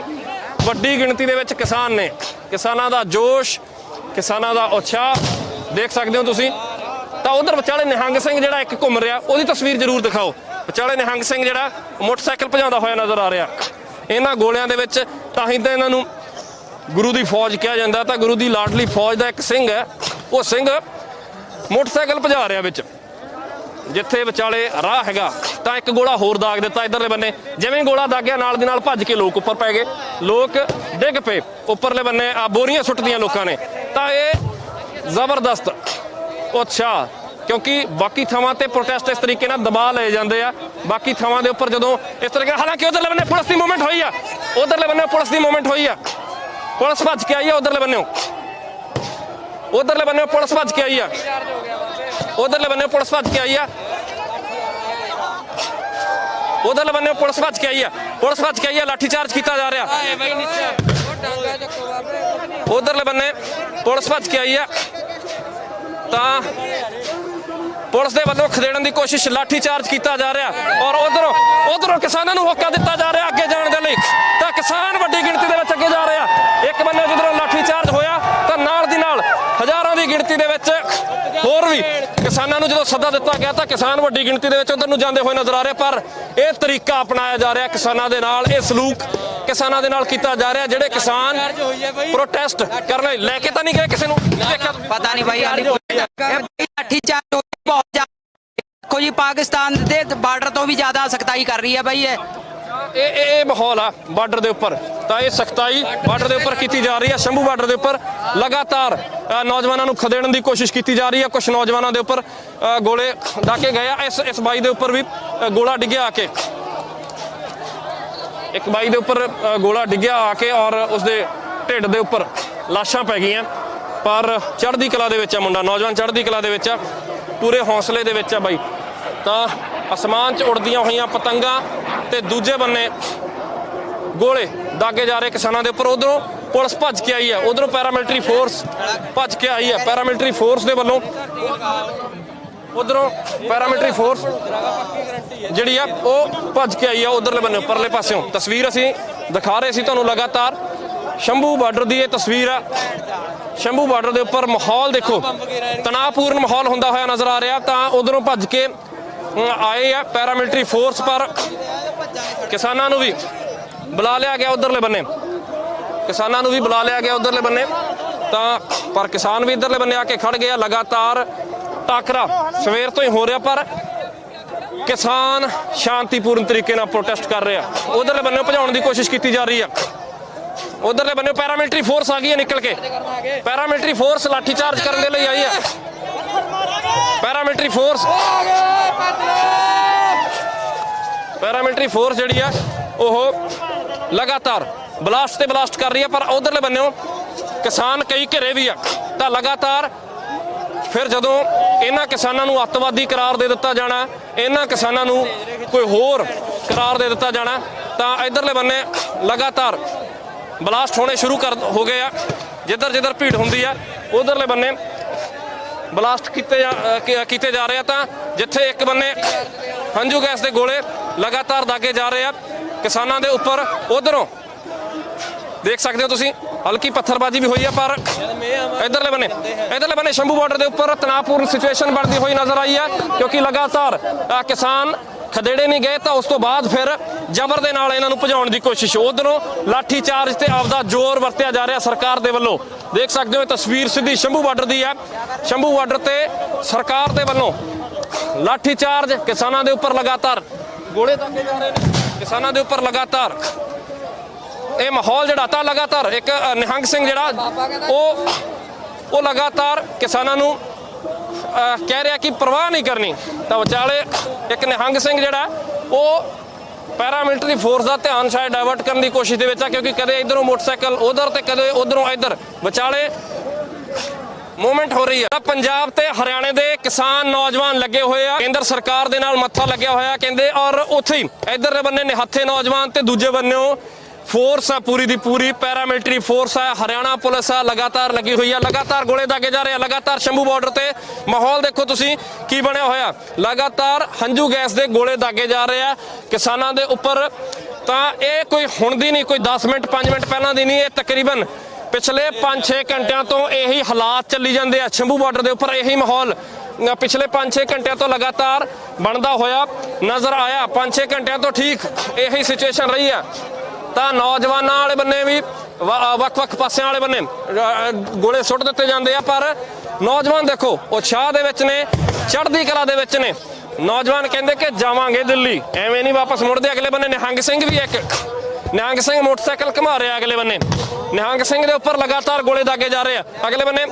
ਵੱਡੀ ਗਿਣਤੀ ਦੇ ਵਿੱਚ ਕਿਸਾਨ ਨੇ। ਕਿਸਾਨਾਂ ਦਾ ਜੋਸ਼, ਕਿਸਾਨਾਂ ਦਾ ਉਤਸ਼ਾਹ, ਦੇਖ ਸਕਦੇ ਹੋ ਤੁਸੀਂ। ਤਾਂ ਉਧਰ ਵਿਚਾਲੇ ਨਿਹੰਗ ਸਿੰਘ ਜਿਹੜਾ ਇੱਕ ਘੁੰਮ ਰਿਹਾ, ਉਹਦੀ ਤਸਵੀਰ ਜ਼ਰੂਰ ਦਿਖਾਓ। ਵਿਚਾਲੇ ਨਿਹੰਗ ਸਿੰਘ ਜਿਹੜਾ ਮੋਟਰਸਾਈਕਲ ਭਜਾਉਂਦਾ ਹੋਇਆ ਨਜ਼ਰ ਆ ਰਿਹਾ। ਇਹਨਾਂ ਗੋਲਿਆਂ ਦੇ ਵਿੱਚ ਤਾਂ ਹੀ ਤਾਂ ਇਹਨਾਂ ਨੂੰ ਗੁਰੂ ਦੀ ਫੌਜ ਕਿਹਾ ਜਾਂਦਾ। ਤਾਂ ਗੁਰੂ ਦੀ ਲਾਡਲੀ ਫੌਜ ਦਾ ਇੱਕ ਸਿੰਘ ਹੈ, ਉਹ ਸਿੰਘ ਮੋਟਰਸਾਈਕਲ ਭਜਾ ਰਿਹਾ ਵਿੱਚ, ਜਿੱਥੇ ਵਿਚਾਲੇ ਰਾਹ ਹੈਗਾ। ਤਾਂ ਇੱਕ ਗੋਲਾ ਹੋਰ ਦਾਗ ਦਿੱਤਾ ਇਧਰਲੇ ਬੰਨੇ। ਜਿਵੇਂ ਗੋਲਾ ਦਾਗਿਆ, ਨਾਲ ਦੀ ਨਾਲ ਭੱਜ ਕੇ ਲੋਕ ਉੱਪਰ ਪੈ ਗਏ। ਲੋਕ ਡਿੱਗ ਪਏ। ਉੱਪਰਲੇ ਬੰਨੇ ਆ ਬੋਰੀਆਂ ਸੁੱਟਦੀਆਂ ਲੋਕਾਂ ਨੇ। ਤਾਂ ਇਹ ਜ਼ਬਰਦਸਤ ਉਤਸ਼ਾਹ, ਕਿਉਂਕਿ ਬਾਕੀ ਥਾਵਾਂ ਤੇ ਪ੍ਰੋਟੈਸਟ ਇਸ ਤਰੀਕੇ ਨਾਲ ਦਬਾਅ ਲਏ ਜਾਂਦੇ ਆ। ਬਾਕੀ ਥਾਵਾਂ ਦੇ ਉੱਪਰ ਜਦੋਂ ਇਸ ਤਰੀਕੇ ਹਾਲਾਂਕਿ ਉਧਰਲੇ ਬੰਨੇ ਪੁਲਿਸ ਦੀ ਮੂਵਮੈਂਟ ਹੋਈ ਆ। ਉਧਰਲੇ ਬੰਨੇ ਪੁਲਿਸ ਦੀ ਮੂਵਮੈਂਟ ਹੋਈ ਆ। ਪੁਲਿਸ ਭੱਜ ਕੇ ਆਈ ਆ ਉਧਰਲੇ ਬੰਨੇੋਂ। ਉਧਰਲੇ ਬੰਨੇ ਪੁਲਿਸ ਭੱਜ ਕੇ ਆਈ ਆ। ਉਧਰਲੇ ਬੰਨੇ ਪੁਲਿਸ ਭੱਜ ਕੇ ਆਈ ਆ। ਉਧਰਲੇ ਬੰਨੇ ਪੁਲਿਸ ਭੱਜ ਕੇ ਆਈ ਆ ਪੁਲਿਸ ਭੱਜ ਕੇ ਆਈ ਆ ਲਾਠੀ ਚਾਰਜ ਕੀਤਾ ਜਾ ਰਿਹਾ ਉਧਰਲੇ ਬੰਨੇ ਪੁਲਿਸ ਭੱਜ ਕੇ ਆਈ ਆ ਤਾਂ ਪੁਲਿਸ ਦੇ ਵੱਲੋਂ ਖਦੇੜਨ ਦੀ ਕੋਸ਼ਿਸ਼ ਲਾਠੀ ਚਾਰਜ ਕੀਤਾ ਜਾ ਰਿਹਾ ਔਰ ਉਧਰੋਂ ਉਧਰੋਂ ਕਿਸਾਨਾਂ ਨੂੰ ਹੋਕਾ ਦਿੱਤਾ ਜਾ ਰਿਹਾ ਅੱਗੇ ਜਾਣ ਦੇ ਲਈ ਤਾਂ ਕਿਸਾਨ ਵੱਡੀ ਗਿਣਤੀ ਦੇ ਵਿੱਚ ਅੱਗੇ ਜਾ ਰਹੇ ਇੱਕ ਬੰਨੇ ਜਿੱਧਰੋਂ ਲਾਠੀ ਚਾਰਜ ਹੋਇਆ ਤਾਂ ਨਾਲ ਦੀ ਨਾਲ ਹਜ਼ਾਰਾਂ ਦੀ ਗਿਣਤੀ ਦੇ ਵਿੱਚ ਹੋਰ ਵੀ ਕਿਸਾਨਾਂ ਨੂੰ ਜਦੋਂ ਸੱਦਾ ਦਿੱਤਾ ਗਿਆ ਤਾਂ ਕਿਸਾਨ ਵੱਡੀ ਗਿਣਤੀ ਦੇ ਵਿੱਚ ਉਧਰ ਨੂੰ ਜਾਂਦੇ ਹੋਏ ਨਜ਼ਰ ਆ ਰਹੇ ਪਰ ਇਹ ਤਰੀਕਾ ਅਪਣਾਇਆ ਜਾ ਰਿਹਾ ਕਿਸਾਨਾਂ ਦੇ ਨਾਲ, ਇਹ ਸਲੂਕ ਕਿਸਾਨਾਂ ਦੇ ਨਾਲ ਕੀਤਾ ਜਾ ਰਿਹਾ, ਜਿਹੜੇ ਕਿਸਾਨ ਪ੍ਰੋਟੈਸਟ ਕਰਨ ਲਈ ਲੈ ਕੇ ਤਾਂ ਨਹੀਂ ਗਏ ਕਿਸੇ ਨੂੰ? ਪਤਾ ਨਹੀਂ ਭਾਈ ਲਾਠੀ ਚਾਰਜ ਬਹੁਤ ਜ਼ਿਆਦਾ ਦੇਖੋ ਜੀ, ਪਾਕਿਸਤਾਨ ਦੇ ਬਾਰਡਰ ਤੋਂ ਵੀ ਜ਼ਿਆਦਾ ਸਖਤਾਈ ਕਰ ਰਹੀ ਹੈ ਭਾਈ ਇਹ। ਇਹ ਇਹ ਇਹ ਮਾਹੌਲ ਆ ਬਾਰਡਰ ਦੇ ਉੱਪਰ। ਤਾਂ ਇਹ ਸਖਤਾਈ ਬਾਰਡਰ ਦੇ ਉੱਪਰ ਕੀਤੀ ਜਾ ਰਹੀ ਹੈ ਸ਼ੰਭੂ ਬਾਰਡਰ ਦੇ ਉੱਪਰ ਲਗਾਤਾਰ ਨੌਜਵਾਨਾਂ ਨੂੰ ਖਦੇੜਨ ਦੀ ਕੋਸ਼ਿਸ਼ ਕੀਤੀ ਜਾ ਰਹੀ ਹੈ ਕੁਝ ਨੌਜਵਾਨਾਂ ਦੇ ਉੱਪਰ ਅ, ਗੋਲੇ ਦਾਕੇ ਗਏ ਆ। ਇਸ ਇਸ ਬਾਈ ਦੇ ਉੱਪਰ ਵੀ ਗੋਲਾ ਡਿੱਗਿਆ ਆ ਕੇ। ਇੱਕ ਬਾਈ ਦੇ ਉੱਪਰ ਗੋਲਾ ਡਿੱਗਿਆ ਆ ਕੇ ਔਰ ਉਸਦੇ ਢਿੱਡ ਦੇ ਉੱਪਰ ਲਾਸ਼ਾਂ ਪੈ ਗਈਆਂ। ਪਰ ਚੜ੍ਹਦੀ ਕਲਾ ਦੇ ਵਿੱਚ ਆ ਮੁੰਡਾ ਨੌਜਵਾਨ ਚੜ੍ਹਦੀ ਕਲਾ ਦੇ ਵਿੱਚ ਆ। ਪੂਰੇ ਹੌਸਲੇ ਦੇ ਵਿੱਚ ਆ ਬਾਈ। ਤਾਂ ਅਸਮਾਨ 'ਚ ਉੜਦੀਆਂ ਹੋਈਆਂ ਪਤੰਗਾਂ ਤੇ ਦੂਜੇ ਬੰਨੇ ਗੋਲੇ ਦਾਗੇ ਜਾ ਰਹੇ ਕਿਸਾਨਾਂ ਦੇ ਉੱਪਰ। ਉਧਰੋਂ ਪੁਲਿਸ ਭੱਜ ਕੇ ਆਈ ਹੈ। ਉਧਰੋਂ ਪੈਰਾਮਿਲਟਰੀ ਫੋਰਸ ਭੱਜ ਕੇ ਆਈ ਹੈ। ਪੈਰਾਮਿਲਟਰੀ ਫੋਰਸ ਦੇ ਵੱਲੋਂ ਉਧਰੋਂ ਪੈਰਾਮਿਲਟਰੀ ਫੋਰਸ ਜਿਹੜੀ ਆ, ਉਹ ਭੱਜ ਕੇ ਆਈ ਆ ਉਧਰਲੇ ਬੰਨੇ ਪਰਲੇ ਪਾਸਿਓਂ। ਤਸਵੀਰ ਅਸੀਂ ਦਿਖਾ ਰਹੇ ਸੀ ਤੁਹਾਨੂੰ ਲਗਾਤਾਰ। ਸ਼ੰਭੂ ਬਾਰਡਰ ਦੀ ਇਹ ਤਸਵੀਰ ਆ। ਸ਼ੰਭੂ ਬਾਰਡਰ ਦੇ ਉੱਪਰ ਮਾਹੌਲ ਦੇਖੋ। ਤਣਾਅਪੂਰਨ ਮਾਹੌਲ ਹੁੰਦਾ ਹੋਇਆ ਨਜ਼ਰ ਆ ਰਿਹਾ। ਤਾਂ ਉਧਰੋਂ ਭੱਜ ਕੇ ਆਏ ਆ ਪੈਰਾਮਿਲਟਰੀ ਫੋਰਸ ਪਰ। ਕਿਸਾਨਾਂ ਨੂੰ ਵੀ ਬੁਲਾ ਲਿਆ ਗਿਆ ਉਧਰਲੇ ਬੰਨੇ। ਕਿਸਾਨਾਂ ਨੂੰ ਵੀ ਬੁਲਾ ਲਿਆ ਗਿਆ ਉਧਰਲੇ ਬੰਨੇ। ਤਾਂ ਪਰ ਕਿਸਾਨ ਵੀ ਇਧਰਲੇ ਬੰਨੇ ਆ ਕੇ ਖੜ ਗਿਆ, ਲਗਾਤਾਰ ਟਾਕਰਾ ਸਵੇਰ ਤੋਂ ਹੀ ਹੋ ਰਿਹਾ, ਪਰ ਕਿਸਾਨ ਸ਼ਾਂਤੀਪੂਰਨ ਤਰੀਕੇ ਨਾਲ ਪ੍ਰੋਟੈਸਟ ਕਰ ਰਿਹਾ। ਉਧਰਲੇ ਬੰਨੇ ਭਜਾਉਣ ਦੀ ਕੋਸ਼ਿਸ਼ ਕੀਤੀ ਜਾ ਰਹੀ ਆ। ਉਧਰਲੇ ਬੰਨੇ ਪੈਰਾਮਿਲਟਰੀ ਫੋਰਸ ਆ ਗਈ ਹੈ ਨਿਕਲ ਕੇ। ਪੈਰਾਮਿਲਟਰੀ ਫੋਰਸ ਲਾਠੀ ਚਾਰਜ ਕਰਨ ਦੇ ਲਈ ਆਈ ਹੈ ਪੈਰਾਮਿਲਟਰੀ ਫੋਰਸ ਪੈਰਾਮਿਲਟਰੀ ਫੋਰਸ ਜਿਹੜੀ ਆ, ਉਹ ਲਗਾਤਾਰ ਬਲਾਸਟ ਤੇ ਬਲਾਸਟ ਕਰ ਰਹੀ ਹੈ ਪਰ ਉਧਰਲੇ ਬੰਨਿਓ ਕਿਸਾਨ ਕਈ ਘਿਰੇ ਵੀ ਆ। ਤਾਂ ਲਗਾਤਾਰ ਫਿਰ ਜਦੋਂ ਇਹਨਾਂ ਕਿਸਾਨਾਂ ਨੂੰ ਅੱਤਵਾਦੀ ਕਰਾਰ ਦੇ ਦਿੱਤਾ ਜਾਣਾ, ਇਹਨਾਂ ਕਿਸਾਨਾਂ ਨੂੰ ਕੋਈ ਹੋਰ ਕਰਾਰ ਦੇ ਦਿੱਤਾ ਜਾਣਾ, ਤਾਂ ਇਧਰਲੇ ਬੰਨੇ ਲਗਾਤਾਰ ਬਲਾਸਟ ਹੋਣੇ ਸ਼ੁਰੂ ਕਰ ਹੋ ਗਏ ਆ। ਜਿੱਧਰ ਜਿੱਧਰ ਭੀੜ ਹੁੰਦੀ ਆ, ਉਧਰਲੇ ਬੰਨੇ ਬਲਾਸਟ ਕੀਤੇ ਜਾ- ਅ, ਕੀਤੇ ਜਾ ਰਹੇ ਆ ਤਾਂ ਜਿੱਥੇ ਇੱਕ ਬੰਨੇ ਹੰਝੂ ਗੈਸ ਦੇ ਗੋਲੇ ਲਗਾਤਾਰ ਦਾਗੇ ਜਾ ਰਹੇ ਆ ਕਿਸਾਨਾਂ ਦੇ ਉੱਪਰ ਉਧਰੋਂ। ਦੇਖ ਸਕਦੇ ਹੋ ਤੁਸੀਂ ਹਲਕੀ ਪੱਥਰਬਾਜ਼ੀ ਵੀ ਹੋਈ ਹੈ ਪਰ ਇਧਰਲੇ ਬੰਨੇ ਇਧਰਲੇ ਬੰਨੇ ਸ਼ੰਭੂ ਬਾਰਡਰ ਦੇ ਉੱਪਰ ਤਣਾਅਪੂਰਨ ਸਿਚੁਏਸ਼ਨ ਬਣਦੀ ਹੋਈ ਨਜ਼ਰ ਆਈ ਹੈ ਕਿਉਂਕਿ ਲਗਾਤਾਰ ਅ, ਕਿਸਾਨ ਖਦੇੜੇ ਨਹੀਂ ਗਏ ਤਾਂ ਉਸ ਤੋਂ ਬਾਅਦ ਫਿਰ ਜ਼ਬਰ ਦੇ ਨਾਲ ਇਹਨਾਂ ਨੂੰ ਭਜਾਉਣ ਦੀ ਕੋਸ਼ਿਸ਼। ਉਧਰੋਂ ਲਾਠੀ ਚਾਰਜ ਤੇ ਆਪਦਾ ਜ਼ੋਰ ਵਰਤਿਆ ਜਾ ਰਿਹਾ ਸਰਕਾਰ ਦੇ ਵੱਲੋਂ। ਦੇਖ ਸਕਦੇ ਹੋ ਇਹ ਤਸਵੀਰ ਸਿੱਧੀ ਸ਼ੰਭੂ ਬਾਰਡਰ ਦੀ ਹੈ। ਸ਼ੰਭੂ ਬਾਰਡਰ ਤੇ ਸਰਕਾਰ ਦੇ ਵੱਲੋਂ ਲਾਠੀ ਚਾਰਜ ਕਿਸਾਨਾਂ ਦੇ ਉੱਪਰ ਲਗਾਤਾਰ ਗੋਲੇ ਦਾਗੇ ਜਾ ਰਹੇ ਨੇ। ਕਿਸਾਨਾਂ ਦੇ ਉੱਪਰ ਲਗਾਤਾਰ ਇਹ ਮਾਹੌਲ ਜਿਹੜਾ ਤਾਂ ਲਗਾਤਾਰ ਇੱਕ ਨਿਹੰਗ ਸਿੰਘ ਜਿਹੜਾ, ਉਹ ਉਹ ਲਗਾਤਾਰ ਕਿਸਾਨਾਂ ਨੂੰ ਕਹਿ ਰਿਹਾ ਕਿ ਪਰਵਾਹ ਨਹੀਂ ਕਰਨੀ। ਤਾਂ ਵਿਚਾਲੇ ਇੱਕ ਨਿਹੰਗ ਸਿੰਘ ਜਿਹੜਾ, ਉਹ ਪੈਰਾਮਿਲਟਰੀ ਫੋਰਸ ਦਾ ਧਿਆਨ ਸ਼ਾਇਦ ਡਾਇਵਰਟ ਕਰਨ ਦੀ ਕੋਸ਼ਿਸ਼ ਦੇ ਵਿੱਚ ਆ, ਕਿਉਂਕਿ ਕਦੇ ਇਧਰੋਂ ਮੋਟਰਸਾਈਕਲ ਉਧਰ ਤੇ ਕਦੇ ਉਧਰੋਂ ਇੱਧਰ। ਵਿਚਾਲੇ ਮੂਵਮੈਂਟ ਹੋ ਰਹੀ ਹੈ ਤਾਂ ਪੰਜਾਬ ਤੇ ਹਰਿਆਣੇ ਦੇ ਕਿਸਾਨ ਨੌਜਵਾਨ ਲੱਗੇ ਹੋਏ ਆ। ਕੇਂਦਰ ਸਰਕਾਰ ਦੇ ਨਾਲ ਮੱਥਾ ਲੱਗਿਆ ਹੋਇਆ, ਕਹਿੰਦੇ ਔਰ ਉੱਥੇ ਹੀ ਇਧਰਲੇ ਬੰਨੇ ਨਿਹੱਥੇ ਨੌਜਵਾਨ ਤੇ ਦੂਜੇ ਬੰਨੇੋਂ ਫੋਰਸ ਆ ਪੂਰੀ ਦੀ ਪੂਰੀ, ਪੈਰਾਮਿਲਟਰੀ ਫੋਰਸ ਆ, ਹਰਿਆਣਾ ਪੁਲਿਸ ਆ, ਲਗਾਤਾਰ ਲੱਗੀ ਹੋਈ ਆ, ਲਗਾਤਾਰ ਗੋਲੇ ਦਾਗੇ ਜਾ ਰਹੇ ਆ, ਲਗਾਤਾਰ ਸ਼ੰਭੂ ਬਾਰਡਰ ਤੇ। ਮਾਹੌਲ ਦੇਖੋ ਤੁਸੀਂ, ਕੀ ਬਣਿਆ ਹੋਇਆ? ਲਗਾਤਾਰ ਹੰਝੂ ਗੈਸ ਦੇ ਗੋਲੇ ਦਾਗੇ ਜਾ ਰਹੇ ਆ, ਕਿਸਾਨਾਂ ਦੇ ਉੱਪਰ। ਤਾਂ ਇਹ ਕੋਈ ਹੁਣ ਦੀ ਨਹੀਂ, ਕੋਈ 10 ਮਿੰਟ 5 ਮਿੰਟ ਪਹਿਲਾਂ ਦੀ ਨਹੀਂ, ਇਹ ਤਕਰੀਬਨ ਪਿਛਲੇ 5-6 ਘੰਟਿਆਂ ਤੋਂ ਇਹੀ ਹਾਲਾਤ ਚੱਲੀ ਜਾਂਦੇ ਆ, ਸ਼ੰਭੂ ਬਾਰਡਰ ਦੇ ਉੱਪਰ ਇਹੀ ਮਾਹੌਲ। ਪਿਛਲੇ 5-6 ਘੰਟਿਆਂ ਤੋਂ ਲਗਾਤਾਰ ਬਣਦਾ ਹੋਇਆ ਨਜ਼ਰ ਆਇਆ 5-6 ਘੰਟਿਆਂ ਤੋਂ ਠੀਕ ਇਹੀ ਸਿਚੁਏਸ਼ਨ ਰਹੀ ਆ। ਤਾਂ ਨੌਜਵਾਨਾਂ ਵਾਲੇ ਬੰਨੇ ਵੀ ਵੱਖ-ਵੱਖ ਪਾਸਿਆਂ ਵਾਲੇ ਬੰਨੇ ਗੋਲੇ ਸੁੱਟ ਦਿੱਤੇ ਜਾਂਦੇ ਆ, ਪਰ ਨੌਜਵਾਨ ਦੇਖੋ ਉਤਸ਼ਾਹ ਦੇ ਵਿੱਚ ਨੇ, ਚੜ੍ਹਦੀ ਕਲਾ ਦੇ ਵਿੱਚ ਨੇ। ਨੌਜਵਾਨ ਕਹਿੰਦੇ ਕਿ ਜਾਵਾਂਗੇ ਦਿੱਲੀ। ਐਵੇਂ ਨਹੀਂ ਵਾਪਸ ਮੁੜਦੇ, ਅਗਲੇ ਬੰਨੇ ਨਿਹੰਗ ਸਿੰਘ ਵੀ ਇੱਕ, ਨਿਹੰਗ ਸਿੰਘ ਮੋਟਰਸਾਈਕਲ ਘੁਮਾ ਰਿਹਾ ਅਗਲੇ ਬੰਨੇ। ਨਿਹੰਗ ਸਿੰਘ ਦੇ ਉੱਪਰ ਲਗਾਤਾਰ ਗੋਲੇ ਦਾਗੇ ਜਾ ਰਹੇ ਆ। ਅਗਲੇ ਬੰਨੇ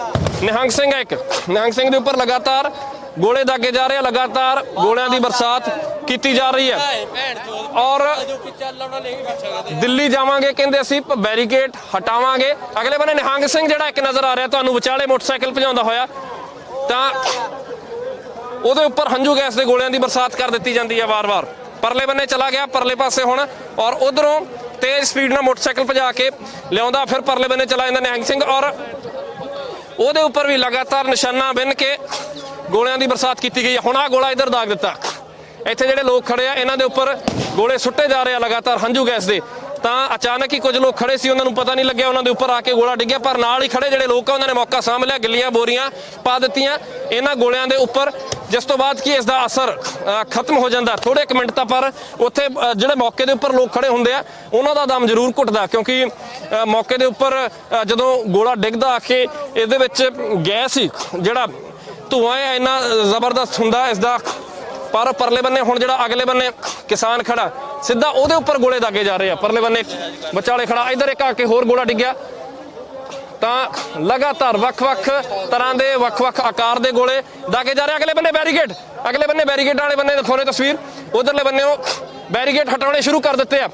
ਨਿਹੰਗ ਸਿੰਘ ਹੈ ਇੱਕ, ਨਿਹੰਗ ਸਿੰਘ ਦੇ ਉੱਪਰ ਲਗਾਤਾਰ ਗੋਲੇ ਦਾਗੇ ਜਾ ਰਹੇ ਆ ਲਗਾਤਾਰ ਗੋਲਿਆਂ ਦੀ ਬਰਸਾਤ ਕੀਤੀ ਜਾ ਰਹੀ ਹੈ। ਔਰ ਦਿੱਲੀ ਜਾਵਾਂਗੇ, ਕਹਿੰਦੇ ਅਸੀਂ ਬੈਰੀਕੇਡ ਹਟਾਵਾਂਗੇ। ਅਗਲੇ ਬੰਨੇ ਨਿਹੰਗ ਸਿੰਘ ਜਿਹੜਾ ਇੱਕ ਨਜ਼ਰ ਆ ਰਿਹਾ, ਤੁਹਾਨੂੰ ਵਿਚਾਲੇ ਮੋਟਰਸਾਈਕਲ ਭਜਾਉਂਦਾ ਹੋਇਆ। ਤਾਂ ਉਹਦੇ ਉੱਪਰ ਹੰਝੂ ਗੈਸ ਦੇ ਗੋਲਿਆਂ ਦੀ ਬਰਸਾਤ ਕਰ ਦਿੱਤੀ ਜਾਂਦੀ ਹੈ ਵਾਰ-ਵਾਰ। ਪਰਲੇ ਬੰਨੇ ਚਲਾ ਗਿਆ, ਪਰਲੇ ਪਾਸੇ ਹੁਣ। ਔਰ ਉਧਰੋਂ ਤੇਜ਼ ਸਪੀਡ ਨਾਲ ਮੋਟਰਸਾਈਕਲ ਭਜਾ ਕੇ ਲਿਆਉਂਦਾ, ਫਿਰ ਪਰਲੇ ਬੰਨੇ ਚਲਾ ਜਾਂਦਾ ਨਿਹੰਗ ਸਿੰਘ। ਔਰ ਉਹਦੇ ਉੱਪਰ ਵੀ ਲਗਾਤਾਰ ਨਿਸ਼ਾਨਾ ਬਿੰਨ ਕੇ ਗੋਲਿਆਂ ਦੀ ਬਰਸਾਤ ਕੀਤੀ ਗਈ ਹੈ। ਹੁਣ ਆ ਗੋਲਾ ਇੱਧਰ ਦਾਗ ਦਿੱਤਾ। ਇੱਥੇ ਜਿਹੜੇ ਲੋਕ ਖੜੇ ਆ, ਇਹਨਾਂ ਦੇ ਉੱਪਰ ਗੋਲੇ ਸੁੱਟੇ ਜਾ ਰਹੇ ਆ ਲਗਾਤਾਰ ਹੰਝੂ ਗੈਸ ਦੇ। ਤਾਂ ਅਚਾਨਕ ਹੀ ਕੁਝ ਲੋਕ ਖੜੇ ਸੀ, ਉਹਨਾਂ ਨੂੰ ਪਤਾ ਨਹੀਂ ਲੱਗਿਆ, ਉਹਨਾਂ ਦੇ ਉੱਪਰ ਆ ਕੇ ਗੋਲਾ ਡਿੱਗਿਆ, ਪਰ ਨਾਲ ਹੀ ਖੜੇ ਜਿਹੜੇ ਲੋਕ ਆ, ਉਹਨਾਂ ਨੇ ਮੌਕਾ ਸਾਂਭ ਲਿਆ, ਗਿੱਲੀਆਂ ਬੋਰੀਆਂ ਪਾ ਦਿੱਤੀਆਂ। ਇਹਨਾਂ ਗੋਲਿਆਂ ਦੇ ਉੱਪਰ ਜਿਸ ਤੋਂ ਬਾਅਦ ਕੀ ਇਸ ਦਾ ਅਸਰ ਖਤਮ ਹੋ ਜਾਂਦਾ। ਥੋੜੇ ਇੱਕ ਮਿੰਟ ਤਾਂ ਪਰ ਉੱਥੇ ਜਿਹੜੇ ਮੌਕੇ ਦੇ ਉੱਪਰ ਲੋਕ ਖੜੇ ਹੁੰਦੇ ਆ, ਉਹਨਾਂ ਦਾ ਦਮ ਜ਼ਰੂਰ ਘੁੱਟਦਾ, ਕਿਉਂਕਿ ਮੌਕੇ ਦੇ ਉੱਪਰ ਜਦੋਂ ਗੋਲਾ ਡਿੱਗਦਾ ਆ ਕੇ ਇਹਦੇ ਵਿੱਚ ਗੈਸ ਹੀ, ਜਿਹੜਾ ਧੂਆਂ ਇੰਨਾ ਜ਼ਬਰਦਸਤ ਹੁੰਦਾ ਇਸ ਦਾ ਪਰ ਪਰਲੇ ਬੰਨੇ, ਹੁਣ ਜਿਹੜਾ ਅਗਲੇ ਬੰਨੇ ਕਿਸਾਨ ਖੜਾ, ਸਿੱਧਾ ਉਹਦੇ ਉੱਪਰ ਗੋਲੇ ਦਾਗੇ ਜਾ ਰਹੇ ਆ। ਪਰਲੇ ਬੰਨੇ ਵਿਚਾਲੇ ਖੜਾ, ਇਧਰ ਇੱਕ ਆ ਕੇ ਹੋਰ ਗੋਲਾ ਡਿੱਗਿਆ। ਤਾਂ ਲਗਾਤਾਰ ਵੱਖ-ਵੱਖ ਤਰ੍ਹਾਂ ਦੇ, ਵੱਖ-ਵੱਖ ਆਕਾਰ ਦੇ ਗੋਲੇ ਦਾਗੇ ਜਾ ਰਹੇ ਅਗਲੇ ਬੰਨੇ ਬੈਰੀਕੇਡ, ਅਗਲੇ ਬੰਨੇ ਬੈਰੀਕੇਡ ਵਾਲੇ ਬੰਨੇ ਦਿਖਾਉਣੇ ਤਸਵੀਰ। ਉਧਰਲੇ ਬੰਨੇ ਉਹ ਬੈਰੀਕੇਡ ਹਟਾਉਣੇ ਸ਼ੁਰੂ ਕਰ ਦਿੱਤੇ ਆ।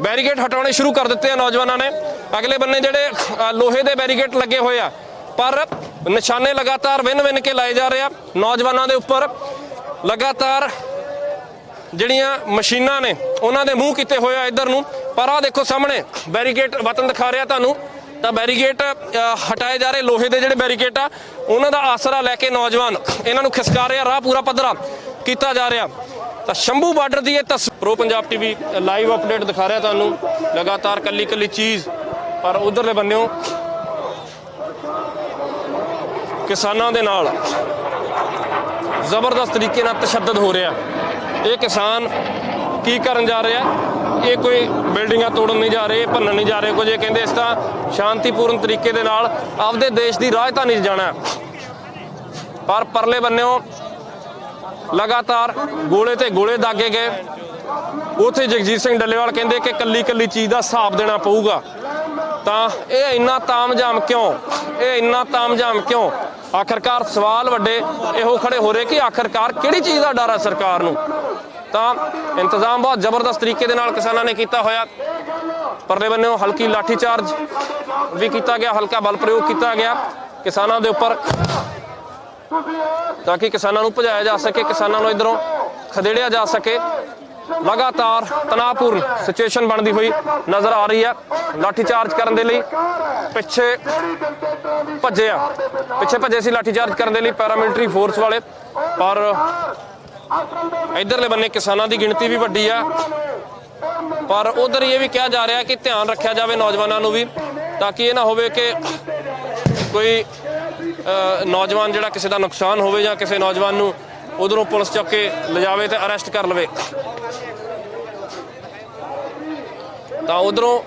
ਬੈਰੀਕੇਡ ਹਟਾਉਣੇ ਸ਼ੁਰੂ ਕਰ ਦਿੱਤੇ ਆ ਨੌਜਵਾਨਾਂ ਨੇ। ਅਗਲੇ ਬੰਨੇ ਜਿਹੜੇ ਲੋਹੇ ਦੇ ਬੈਰੀਕੇਡ ਲੱਗੇ ਹੋਏ ਆ। ਪਰ ਨਿਸ਼ਾਨੇ ਲਗਾਤਾਰ ਵਿਨ ਵਿਨ ਕੇ ਲਾਏ ਜਾ ਰਹੇ ਆ। ਨੌਜਵਾਨਾਂ ਦੇ ਉੱਪਰ ਲਗਾਤਾਰ ਜਿਹੜੀਆਂ ਮਸ਼ੀਨਾਂ ਨੇ, ਉਹਨਾਂ ਦੇ ਮੂੰਹ ਕੀਤੇ ਹੋਏ ਆ ਇੱਧਰ ਨੂੰ। ਪਰ ਆ ਦੇਖੋ ਸਾਹਮਣੇ, ਬੈਰੀਕੇਡ ਵਤਨ ਦਿਖਾ ਰਿਹਾ ਤੁਹਾਨੂੰ। ਤਾਂ ਬੈਰੀਕੇਡ ਹਟਾਏ ਜਾ ਰਹੇ ਲੋਹੇ ਦੇ ਜਿਹੜੇ ਬੈਰੀਕੇਡ ਆ, ਉਹਨਾਂ ਦਾ ਆਸਰਾ ਲੈ ਕੇ ਨੌਜਵਾਨ ਇਹਨਾਂ ਨੂੰ ਖਿਸਕਾ ਰਿਹਾ, ਰਾਹ ਪੂਰਾ ਪੱਧਰਾ ਕੀਤਾ ਜਾ ਰਿਹਾ। ਤਾਂ ਸ਼ੰਭੂ ਬਾਰਡਰ ਦੀ ਇਹ ਤਸਵੀਰ pro Punjab TV live update ਦਿਖਾ ਰਿਹਾ ਤੁਹਾਨੂੰ। ਲਗਾਤਾਰ ਕੱਲੀ ਕੱਲੀ ਚੀਜ਼। ਪਰ ਉਧਰਲੇ ਬੰਨਿਓ ਕਿਸਾਨਾਂ ਦੇ ਨਾਲ ਜ਼ਬਰਦਸਤ ਤਰੀਕੇ ਨਾਲ ਤਸ਼ੱਦਦ ਹੋ ਰਿਹਾ। ਇਹ ਕਿਸਾਨ ਕੀ ਕਰਨ ਜਾ ਰਿਹਾ? ਇਹ ਕੋਈ ਬਿਲਡਿੰਗਾਂ ਤੋੜਨ ਨਹੀਂ ਜਾ ਰਹੇ ਭੰਨਣ ਨਹੀਂ ਜਾ ਰਹੇ ਕੁਝ। ਇਹ ਕਹਿੰਦੇ ਇਸ ਤਾਂ ਸ਼ਾਂਤੀਪੂਰਨ ਤਰੀਕੇ ਦੇ ਨਾਲ ਆਪਦੇ ਦੇਸ਼ ਦੀ ਰਾਜਧਾਨੀ 'ਚ ਜਾਣਾ। ਪਰ ਪਰਲੇ ਬੰਨਿਓ ਲਗਾਤਾਰ ਗੋਲੇ ਤੇ ਗੋਲੇ ਦਾਗੇ ਗਏ। ਉਥੇ ਜਗਜੀਤ ਸਿੰਘ ਡੱਲੇਵਾਲ ਕਹਿੰਦੇ ਕਿ ਕੱਲੀ ਕੱਲੀ ਚੀਜ਼ ਦਾ ਹਿਸਾਬ ਦੇਣਾ ਪਊਗਾ। ਤਾਂ ਇਹ ਇੰਨਾ ਤਾਮਝਾਮ ਕਿਉਂ? ਇਹ ਇੰਨਾ ਤਾਮਝਾਮ ਕਿਉਂ? ਆਖਰਕਾਰ ਸਵਾਲ ਵੱਡੇ ਇਹੋ ਖੜੇ ਹੋ ਰਹੇ ਕਿ ਆਖਰਕਾਰ ਕਿਹੜੀ ਚੀਜ਼ ਦਾ ਡਰ ਹੈ ਸਰਕਾਰ ਨੂੰ? ਤਾਂ ਇੰਤਜ਼ਾਮ ਬਹੁਤ ਜ਼ਬਰਦਸਤ ਤਰੀਕੇ ਦੇ ਨਾਲ ਕਿਸਾਨਾਂ ਨੇ ਕੀਤਾ ਹੋਇਆ। ਪਰਲੇ ਬੰਨੇੋਂ ਹਲਕੀ ਲਾਠੀ ਚਾਰਜ ਵੀ ਕੀਤਾ ਗਿਆ, ਹਲਕਾ ਬਲ ਪ੍ਰਯੋਗ ਕੀਤਾ ਗਿਆ ਕਿਸਾਨਾਂ ਦੇ ਉੱਪਰ ਤਾਂ ਕਿ ਕਿਸਾਨਾਂ ਨੂੰ ਭਜਾਇਆ ਜਾ ਸਕੇ, ਕਿਸਾਨਾਂ ਨੂੰ ਇਧਰੋਂ ਖਦੇੜਿਆ ਜਾ ਸਕੇ। ਲਗਾਤਾਰ ਤਣਾਅਪੂਰਨ ਸਿਚੁਏਸ਼ਨ ਬਣਦੀ ਹੋਈ ਨਜ਼ਰ ਆ ਰਹੀ ਹੈ। ਲਾਠੀ ਚਾਰਜ ਕਰਨ ਦੇ ਲਈ ਪਿੱਛੇ ਭੱਜੇ ਆ। ਪਿੱਛੇ ਭੱਜੇ ਸੀ ਲਾਠੀ ਚਾਰਜ ਕਰਨ ਦੇ ਲਈ ਪੈਰਾਮਿਲਟਰੀ ਫੋਰਸ ਵਾਲੇ। ਪਰ ਇਧਰਲੇ ਬੰਨੇ ਕਿਸਾਨਾਂ ਦੀ ਗਿਣਤੀ ਵੀ ਵੱਡੀ ਆ। ਪਰ ਉਧਰ ਇਹ ਵੀ ਕਿਹਾ ਜਾ ਰਿਹਾ ਕਿ ਧਿਆਨ ਰੱਖਿਆ ਜਾਵੇ ਨੌਜਵਾਨਾਂ ਨੂੰ ਵੀ, ਤਾਂ ਕਿ ਇਹ ਨਾ ਹੋਵੇ ਕਿ ਕੋਈ ਨੌਜਵਾਨ ਜਿਹੜਾ ਕਿਸੇ ਦਾ ਨੁਕਸਾਨ ਹੋਵੇ ਜਾਂ ਕਿਸੇ ਨੌਜਵਾਨ ਨੂੰ ਉਧਰੋਂ ਪੁਲਿਸ ਚੱਕ ਕੇ ਲਿਜਾਵੇ ਤੇ ਅਰੈਸਟ ਕਰ ਲਵੇ। ਤਾਂ ਉਧਰੋਂ